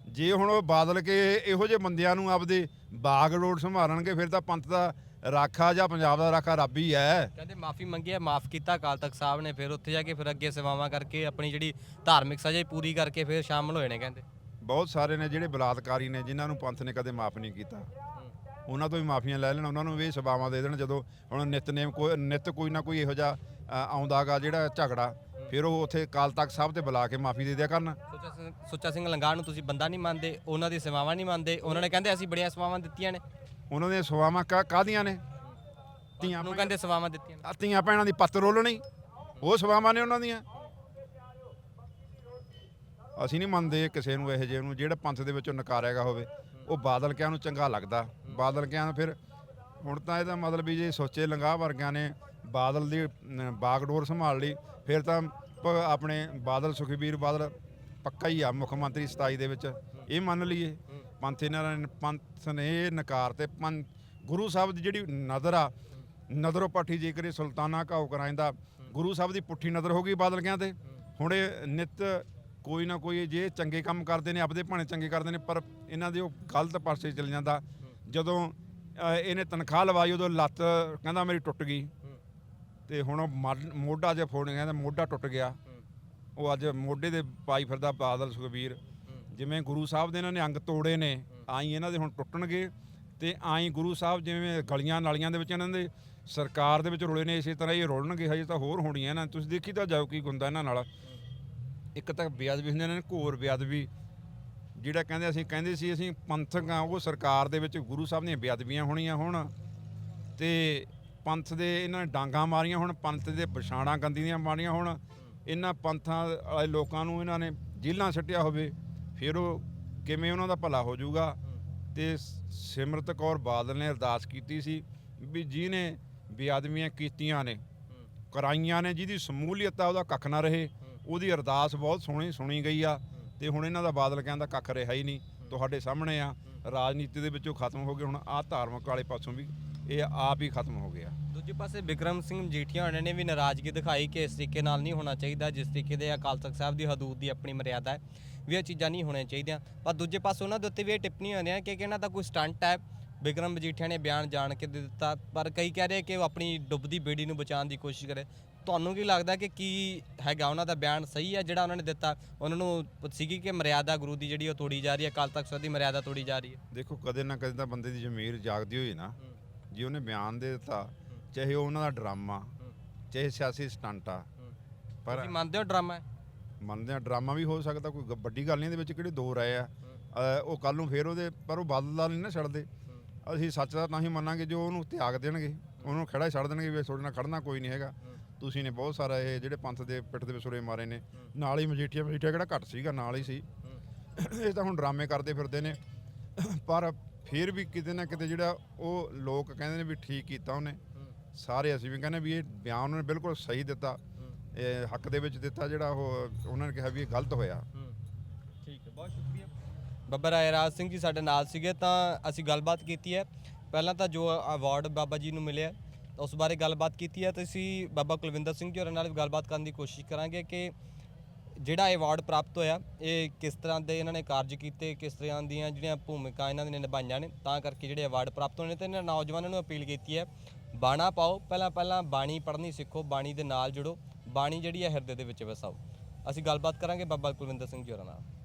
ਜੇ ਹੁਣ ਉਹ ਬਾਦਲ ਕੇ ਇਹੋ ਜਿਹੇ ਬੰਦਿਆਂ ਨੂੰ ਆਪਦੇ ਬਾਗ ਰੋਡ ਸੰਭਾਲਣਗੇ ਫਿਰ ਤਾਂ ਪੰਥ ਦਾ ਰਾਖਾ ਜਾਂ ਪੰਜਾਬ ਦਾ ਰਾਖਾ ਰੱਬ ਹੀ ਹੈ। ਕਹਿੰਦੇ ਮਾਫੀ ਮੰਗੀ ਹੈ ਮਾਫ ਕੀਤਾ ਅਕਾਲ ਤਖਤ ਸਾਹਿਬ ਨੇ ਫਿਰ ਉੱਥੇ ਜਾ ਕੇ ਫਿਰ ਅੱਗੇ ਸੇਵਾਵਾਂ ਕਰਕੇ ਆਪਣੀ ਜਿਹੜੀ ਧਾਰਮਿਕ ਸਜ਼ਾ ਪੂਰੀ ਕਰਕੇ ਫਿਰ ਸ਼ਾਮਲ ਹੋਏ ਨੇ ਕਹਿੰਦੇ। ਬਹੁਤ ਸਾਰੇ ਨੇ ਜਿਹੜੇ ਬਲਾਤਕਾਰੀ ਨੇ ਜਿਨ੍ਹਾਂ ਨੂੰ ਪੰਥ ਨੇ ਕਦੇ ਮਾਫ ਨਹੀਂ ਕੀਤਾ। ਉਹਨਾਂ ਤੋਂ ਵੀ ਮਾਫੀਆਂ ਲੈ ਲੈਣ ਉਹਨਾਂ ਨੂੰ ਵੀ ਸੇਵਾਵਾਂ ਦੇ ਦੇਣ ਜਦੋਂ ਹੁਣ ਨਿਤਨੇਮ ਕੋਈ ਨਿਤ ਕੋਈ ਨਾ ਕੋਈ ਇਹੋ ਜਿਹਾ ਅ, ਆਉਂਦਾਗਾ ਜਿਹੜਾ ਝਗੜਾ ਫਿਰ ਉਹ ਉੱਥੇ ਕਾਲ ਤਖਤ ਸਾਹਿਬ ਤੇ ਬੁਲਾ ਕੇ ਮਾਫੀ ਦੇ ਦਿਆ ਕਰਨ। ਸੁੱਚਾ ਸਿੰਘ ਲੰਗਾਹ ਨੂੰ ਤੁਸੀਂ ਬੰਦਾ ਨਹੀਂ ਮੰਨਦੇ ਉਹਨਾਂ ਦੀ ਸੇਵਾਵਾਂ ਨਹੀਂ ਮੰਨਦੇ ਉਹਨਾਂ ਨੇ ਕਹਿੰਦੇ ਅਸੀਂ ਬੜੀਆਂ ਸੇਵਾਵਾਂ ਦਿੱਤੀਆਂ ਨੇ। ਉਹਨਾਂ ਦੀਆਂ ਸੇਵਾਵਾਂ ਕਾ ਕਾਹਦੀਆਂ ਨੇ? ਧੀਆਂ ਨੂੰ ਕਹਿੰਦੇ ਸੇਵਾਵਾਂ ਦਿੱਤੀਆਂ ਧੀਆਂ ਭੈਣਾਂ ਦੀ ਪੱਤ ਰੋਲਣੀ ਉਹ ਸੇਵਾਵਾਂ ਨੇ ਉਹਨਾਂ ਦੀਆਂ। ਅਸੀਂ ਨਹੀਂ ਮੰਨਦੇ ਕਿਸੇ ਨੂੰ ਇਹੋ ਜਿਹੇ ਨੂੰ ਜਿਹੜਾ ਪੰਥ ਦੇ ਵਿੱਚੋਂ ਨਕਾਰਿਆਗਾ ਹੋਵੇ ਉਹ ਬਾਦਲ ਕਿਆਂ ਨੂੰ ਚੰਗਾ ਲੱਗਦਾ। ਬਾਦਲ ਕਿਆਂ ਨੂੰ ਫਿਰ ਹੁਣ ਤਾਂ ਇਹਦਾ ਮਤਲਬ ਵੀ ਜੇ ਸੋਚੇ ਲੰਗਾਹ ਵਰਗਿਆਂ ਨੇ ਬਾਦਲ ਦੀ ਅਮ, ਬਾਗਡੋਰ ਸੰਭਾਲ ਲਈ ਫਿਰ ਤਾਂ ਪ- ਆਪਣੇ ਬਾਦਲ ਸੁਖਬੀਰ ਬਾਦਲ ਪੱਕਾ ਹੀ ਆ ਮੁੱਖ ਮੰਤਰੀ 27 ਦੇ ਵਿੱਚ। ਇਹ ਮੰਨ ਲਈਏ। ਪੰਥ ਇਹਨਾਂ ਨੇ ਪੰਥ ਨੇ ਇਹ ਨਕਾਰ ਤੇ ਪੰਥ ਗੁਰੂ ਸਾਹਿਬ ਦੀ ਜਿਹੜੀ ਨਜ਼ਰ ਆ ਨਜ਼ਰੋਂ ਪਾਠੀ ਜੇਕਰ ਇਹ ਸੁਲਤਾਨਾ ਘਾਉ ਕਰਾਇੰਦਾ ਗੁਰੂ ਸਾਹਿਬ ਦੀ ਪੁੱਠੀ ਨਜ਼ਰ ਹੋ ਗਈ ਬਾਦਲਕਿਆਂ ਤੇ। ਹੁਣ ਇਹ ਨਿਤ ਕੋਈ ਨਾ ਕੋਈ ਜੇ ਚੰਗੇ ਕੰਮ ਕਰਦੇ ਨੇ ਆਪਦੇ ਭਾਣੇ ਚੰਗੇ ਕਰਦੇ ਨੇ ਪਰ ਇਹਨਾਂ ਦੇ ਉਹ ਗਲਤ ਪਾਸੇ ਚਲ ਜਾਂਦਾ। ਜਦੋਂ ਅਹ, ਇਹਨੇ ਤਨਖਾਹ ਲਵਾਈ ਉਦੋਂ ਲੱਤ ਕਹਿੰਦਾ ਮੇਰੀ ਟੁੱਟ ਗਈ। ਤੇ ਹੁਣ ਉਹ ਮਰ- ਮੋਢਾ ਜੇ ਫੋੜ ਗਿਆ ਤਾਂ ਮੋਢਾ ਟੁੱਟ ਗਿਆ। ਉਹ ਅੱਜ ਮੋਢੇ ਦੇ ਪਾਈ ਫਿਰਦਾ ਬਾਦਲ ਸੁਖਬੀਰ। ਜਿਵੇਂ ਗੁਰੂ ਸਾਹਿਬ ਦੇ ਇਹਨਾਂ ਨੇ ਅੰਗ ਤੋੜੇ ਨੇ ਆਈ ਇਹਨਾਂ ਦੇ ਹੁਣ ਟੁੱਟਣਗੇ। ਤੇ ਆਈ ਗੁਰੂ ਸਾਹਿਬ ਜਿਵੇਂ ਗਲੀਆਂ ਨਾਲੀਆਂ ਦੇ ਵਿੱਚ ਇਹਨਾਂ ਦੇ ਸਰਕਾਰ ਦੇ ਵਿੱਚ ਰੁਲੇ ਨੇ ਇਸੇ ਤਰ੍ਹਾਂ ਹੀ ਇਹ ਰੁਲਣਗੇ ਹਜੇ ਤਾਂ ਹੋਰ ਹੋਣੀਆਂ ਨਾ। ਤੁਸੀਂ ਦੇਖੀ ਤਾਂ ਜਾਓ ਕੀ ਗੁੰਦਾ ਇਹਨਾਂ ਨਾਲ। ਇੱਕ ਤਾਂ ਬੇਅਦਬੀ ਹੁੰਦੇ ਨੇ ਘੋਰ ਬੇਅਦਬੀ ਜਿਹੜਾ ਕਹਿੰਦੇ ਅਸੀਂ ਕਹਿੰਦੇ ਸੀ, ਅਸੀਂ ਪੰਥਕ ਆ ਉਹ ਸਰਕਾਰ ਦੇ ਵਿੱਚ ਗੁਰੂ ਸਾਹਿਬ ਦੀਆਂ ਬੇਅਦਬੀਆਂ ਹੋਣੀਆਂ ਹੋਣ ਤੇ ਪੰਥ ਦੇ ਇਹਨਾਂ ਨੇ ਡਾਂਗਾ ਮਾਰੀਆਂ ਹੁਣ, ਪੰਥ ਦੇ ਪਛਾਣਾਂ ਗੰਦੀ ਦੀਆਂ ਮਾਰੀਆਂ ਹੁਣ, ਇਹਨਾਂ ਪੰਥਾਂ ਵਾਲੇ ਲੋਕਾਂ ਨੂੰ ਇਹਨਾਂ ਨੇ ਜੇਲ੍ਹਾਂ ਛੱਡਿਆ ਹੋਵੇ, ਫਿਰ ਉਹ ਕਿਵੇਂ ਉਹਨਾਂ ਦਾ ਭਲਾ ਹੋ ਜਾਊਗਾ? ਤੇ ਸਿਮਰਤ ਕੌਰ ਬਾਦਲ ਨੇ ਅਰਦਾਸ ਕੀਤੀ ਸੀ ਵੀ ਜਿਹਨੇ ਬੇਅਦਬੀਆਂ ਕੀਤੀਆਂ ਨੇ, ਕਰਾਈਆਂ ਨੇ, ਜਿਹਦੀ ਸਮੂਲੀਅਤ ਆ, ਉਹਦਾ ਕੱਖ ਨਾ ਰਹੇ, ਉਹਦੀ ਅਰਦਾਸ ਬਹੁਤ ਸੋਹਣੀ ਸੁਣੀ ਗਈ ਆ। ਤੇ ਹੁਣ ਇਹਨਾਂ ਦਾ ਬਾਦਲ ਕਹਿੰਦਾ ਕੱਖ ਰਿਹਾ ਹੀ ਨਹੀਂ, ਤੁਹਾਡੇ ਸਾਹਮਣੇ ਆ, ਰਾਜਨੀਤੀ ਦੇ ਵਿੱਚੋਂ ਖਤਮ ਹੋ ਗਏ, ਹੁਣ ਆ ਧਾਰਮਿਕ ਵਾਲੇ ਪਾਸੋਂ ਵੀ ਇਹ ਆਪ ਹੀ ਖਤਮ ਹੋ ਗਿਆ। ਦੂਜੇ ਪਾਸੇ ਵਿਕਰਮ ਸਿੰਘ ਮਜੀਠੀਆ ਉਹਨਾਂ ਨੇ ਵੀ ਨਾਰਾਜ਼ਗੀ ਦਿਖਾਈ ਕਿ ਇਸ ਤਰੀਕੇ ਨਾਲ ਨਹੀਂ ਹੋਣਾ ਚਾਹੀਦਾ, ਜਿਸ ਤਰੀਕੇ ਦੇ ਅਕਾਲ ਤਖਤ ਸਾਹਿਬ ਦੀ ਹਦੂਦ ਦੀ ਆਪਣੀ ਮਰਿਆਦਾ ਹੈ, ਵੀ ਇਹ ਚੀਜ਼ਾਂ ਨਹੀਂ ਹੋਣੀਆਂ ਚਾਹੀਦੀਆਂ। ਪਰ ਦੂਜੇ ਪਾਸੇ ਉਹਨਾਂ ਦੇ ਉੱਤੇ ਵੀ ਇਹ ਟਿੱਪਣੀ ਹੁੰਦੀਆਂ ਕਿ ਕਿ ਇਹਨਾਂ ਦਾ ਕੋਈ ਸਟੰਟ ਹੈ, ਵਿਕਰਮ ਮਜੀਠੀਆ ਨੇ ਬਿਆਨ ਜਾਣ ਕੇ ਦੇ ਦਿੱਤਾ, ਪਰ ਕਈ ਕਹਿ ਰਹੇ ਕਿ ਉਹ ਆਪਣੀ ਡੁੱਬਦੀ ਬੇੜੀ ਨੂੰ ਬਚਾਉਣ ਦੀ ਕੋਸ਼ਿਸ਼ ਕਰੇ। ਤੁਹਾਨੂੰ ਕੀ ਲੱਗਦਾ ਕਿ ਕੀ ਹੈਗਾ ਉਹਨਾਂ ਦਾ ਬਿਆਨ ਸਹੀ ਹੈ ਜਿਹੜਾ ਉਹਨਾਂ ਨੇ ਦਿੱਤਾ? ਉਹਨਾਂ ਨੂੰ ਸੀਗੀ ਕਿ ਮਰਿਆਦਾ ਗੁਰੂ ਦੀ ਜਿਹੜੀ ਉਹ ਤੋੜੀ ਜਾ ਰਹੀ ਹੈ ਅਕਾਲ ਤਖਤ ਸਾਹਿਬ ਦੀ ਮਰਿਆਦਾ ਤੋੜੀ ਜਾ ਰਹੀ ਹੈ? ਦੇਖੋ ਕਦੇ ਨਾ ਕਦੇ ਤਾਂ ਬੰਦੇ ਦੀ ਜ਼ਮੀਰ ਜਾਗਦੀ ਹੋਈ ਨਾ ਜੇ ਉਹਨੇ ਬਿਆਨ ਦੇ ਦਿੱਤਾ ਚਾਹੇ ਉਹ ਉਹਨਾਂ ਦਾ ਡਰਾਮਾ ਚਾਹੇ ਸਿਆਸੀ ਸਟੰਟ ਆ ਪਰ ਤੁਸੀਂ ਮੰਨਦੇ ਹੋ ਡਰਾਮਾ ਹੈ? ਮੰਨਦੇ ਆ ਡਰਾਮਾ ਵੀ ਹੋ ਸਕਦਾ ਕੋਈ ਗ- ਵੱਡੀ ਗੱਲ ਨਹੀਂ ਇਹਦੇ ਵਿੱਚ ਕਿਹੜੇ ਦੋ ਰਾਏ ਆ। ਅ, ਉਹ ਕੱਲ ਨੂੰ ਫੇਰ ਉਹਦੇ ਪਰ ਉਹ ਬਦਲਦਾ ਨਹੀਂ ਨਾ ਛੱਡਦੇ। ਅਸੀਂ ਸੱਚ ਦਾ ਤਾਂ ਹੀ ਮੰਨਾਂਗੇ ਜੋ ਉਹਨੂੰ ਤਿਆਗ ਦੇਣਗੇ ਉਹਨੂੰ ਖੜਾ ਹੀ ਛੱਡ ਦੇਣਗੇ ਵੀ ਤੁਹਾਡੇ ਨਾਲ ਖੜਨਾ ਕੋਈ ਨਹੀਂ ਹੈਗਾ। ਤੁਸੀਂ ਨੇ ਬਹੁਤ ਸਾਰਾ ਇਹ ਜਿਹੜੇ ਪੰਥ ਦੇ ਪਿੱਠ ਦੇ ਵਿਸੁਰੇ ਮਾਰੇ ਨੇ। ਨਾਲ ਹੀ ਮਜੀਠੀਆ ਮਜੀਠੀਆ ਕਿਹੜਾ ਘੱਟ ਸੀਗਾ, ਨਾਲ ਹੀ ਸੀ। ਇਹ ਤਾਂ ਹੁਣ ਡਰਾਮੇ ਕਰਦੇ ਫਿਰਦੇ ਨੇ। ਪਰ ਫਿਰ ਵੀ ਕਿਤੇ ਨਾ ਕਿਤੇ ਜਿਹੜਾ ਉਹ ਲੋਕ ਕਹਿੰਦੇ ਨੇ ਵੀ ਠੀਕ ਕੀਤਾ ਉਹਨੇ। ਸਾਰੇ ਅਸੀਂ ਵੀ ਕਹਿੰਦੇ ਵੀ ਇਹ ਬਿਆਨ ਉਹਨੇ ਬਿਲਕੁਲ ਸਹੀ ਦਿੱਤਾ। ਇਹ ਹੱਕ ਦੇ ਵਿੱਚ ਦਿੱਤਾ ਜਿਹੜਾ ਉਹ ਉਹਨਾਂ ਨੇ ਕਿਹਾ ਵੀ ਇਹ ਗਲਤ ਹੋਇਆ। ਠੀਕ ਹੈ, ਬਹੁਤ ਸ਼ੁਕਰੀਆ। ਬੱਬਾ ਰਾਏ ਰਾਜ ਸਿੰਘ ਜੀ ਸਾਡੇ ਨਾਲ ਸੀਗੇ, ਤਾਂ ਅਸੀਂ ਗੱਲਬਾਤ ਕੀਤੀ ਹੈ। ਪਹਿਲਾਂ ਤਾਂ ਜੋ ਅਵਾਰਡ ਬਾਬਾ ਜੀ ਨੂੰ ਮਿਲਿਆ। ਤਾਂ ਉਸ ਬਾਰੇ ਗੱਲਬਾਤ ਕੀਤੀ ਹੈ। ਤੇ ਅਸੀਂ ਬਾਬਾ ਕੁਲਵਿੰਦਰ ਸਿੰਘ ਜੀ ਹੋਰਾਂ ਨਾਲ ਵੀ ਗੱਲਬਾਤ ਕਰਨ ਦੀ ਕੋਸ਼ਿਸ਼ ਕਰਾਂਗੇ ਕਿ ਜਿਹੜਾ ਅਵਾਰਡ ਪ੍ਰਾਪਤ ਹੋਇਆ, ਇਹ ਕਿਸ ਤਰ੍ਹਾਂ ਦੇ ਇਹਨਾਂ ਨੇ ਕਾਰਜ ਕੀਤੇ, ਕਿਸ ਤਰ੍ਹਾਂ ਦੀਆਂ ਜਿਹੜੀਆਂ ਭੂਮਿਕਾ ਇਹਨਾਂ ਨੇ ਨਿਭਾਈਆਂ ਨੇ, ਤਾਂ ਕਰਕੇ ਜਿਹੜੇ ਅਵਾਰਡ ਪ੍ਰਾਪਤ ਹੋਏ ਨੇ ਤੇ ਇਹਨਾਂ ਨੌਜਵਾਨਾਂ ਨੂੰ ਅਪੀਲ ਕੀਤੀ ਹੈ, ਬਾਣਾ ਪਾਓ, ਪਹਿਲਾਂ ਪਹਿਲਾਂ ਬਾਣੀ ਪੜ੍ਹਨੀ ਸਿੱਖੋ, ਬਾਣੀ ਦੇ ਨਾਲ ਜੁੜੋ, ਬਾਣੀ ਜਿਹੜੀ ਹੈ ਹਿਰਦੇ ਦੇ ਵਿੱਚ ਵਸਾਓ। ਅਸੀਂ ਗੱਲਬਾਤ ਕਰਾਂਗੇ ਬਾਬਾ ਕੁਲਵਿੰਦਰ ਸਿੰਘ ਜੀ ਹੋਰਾਂ ਨਾਲ।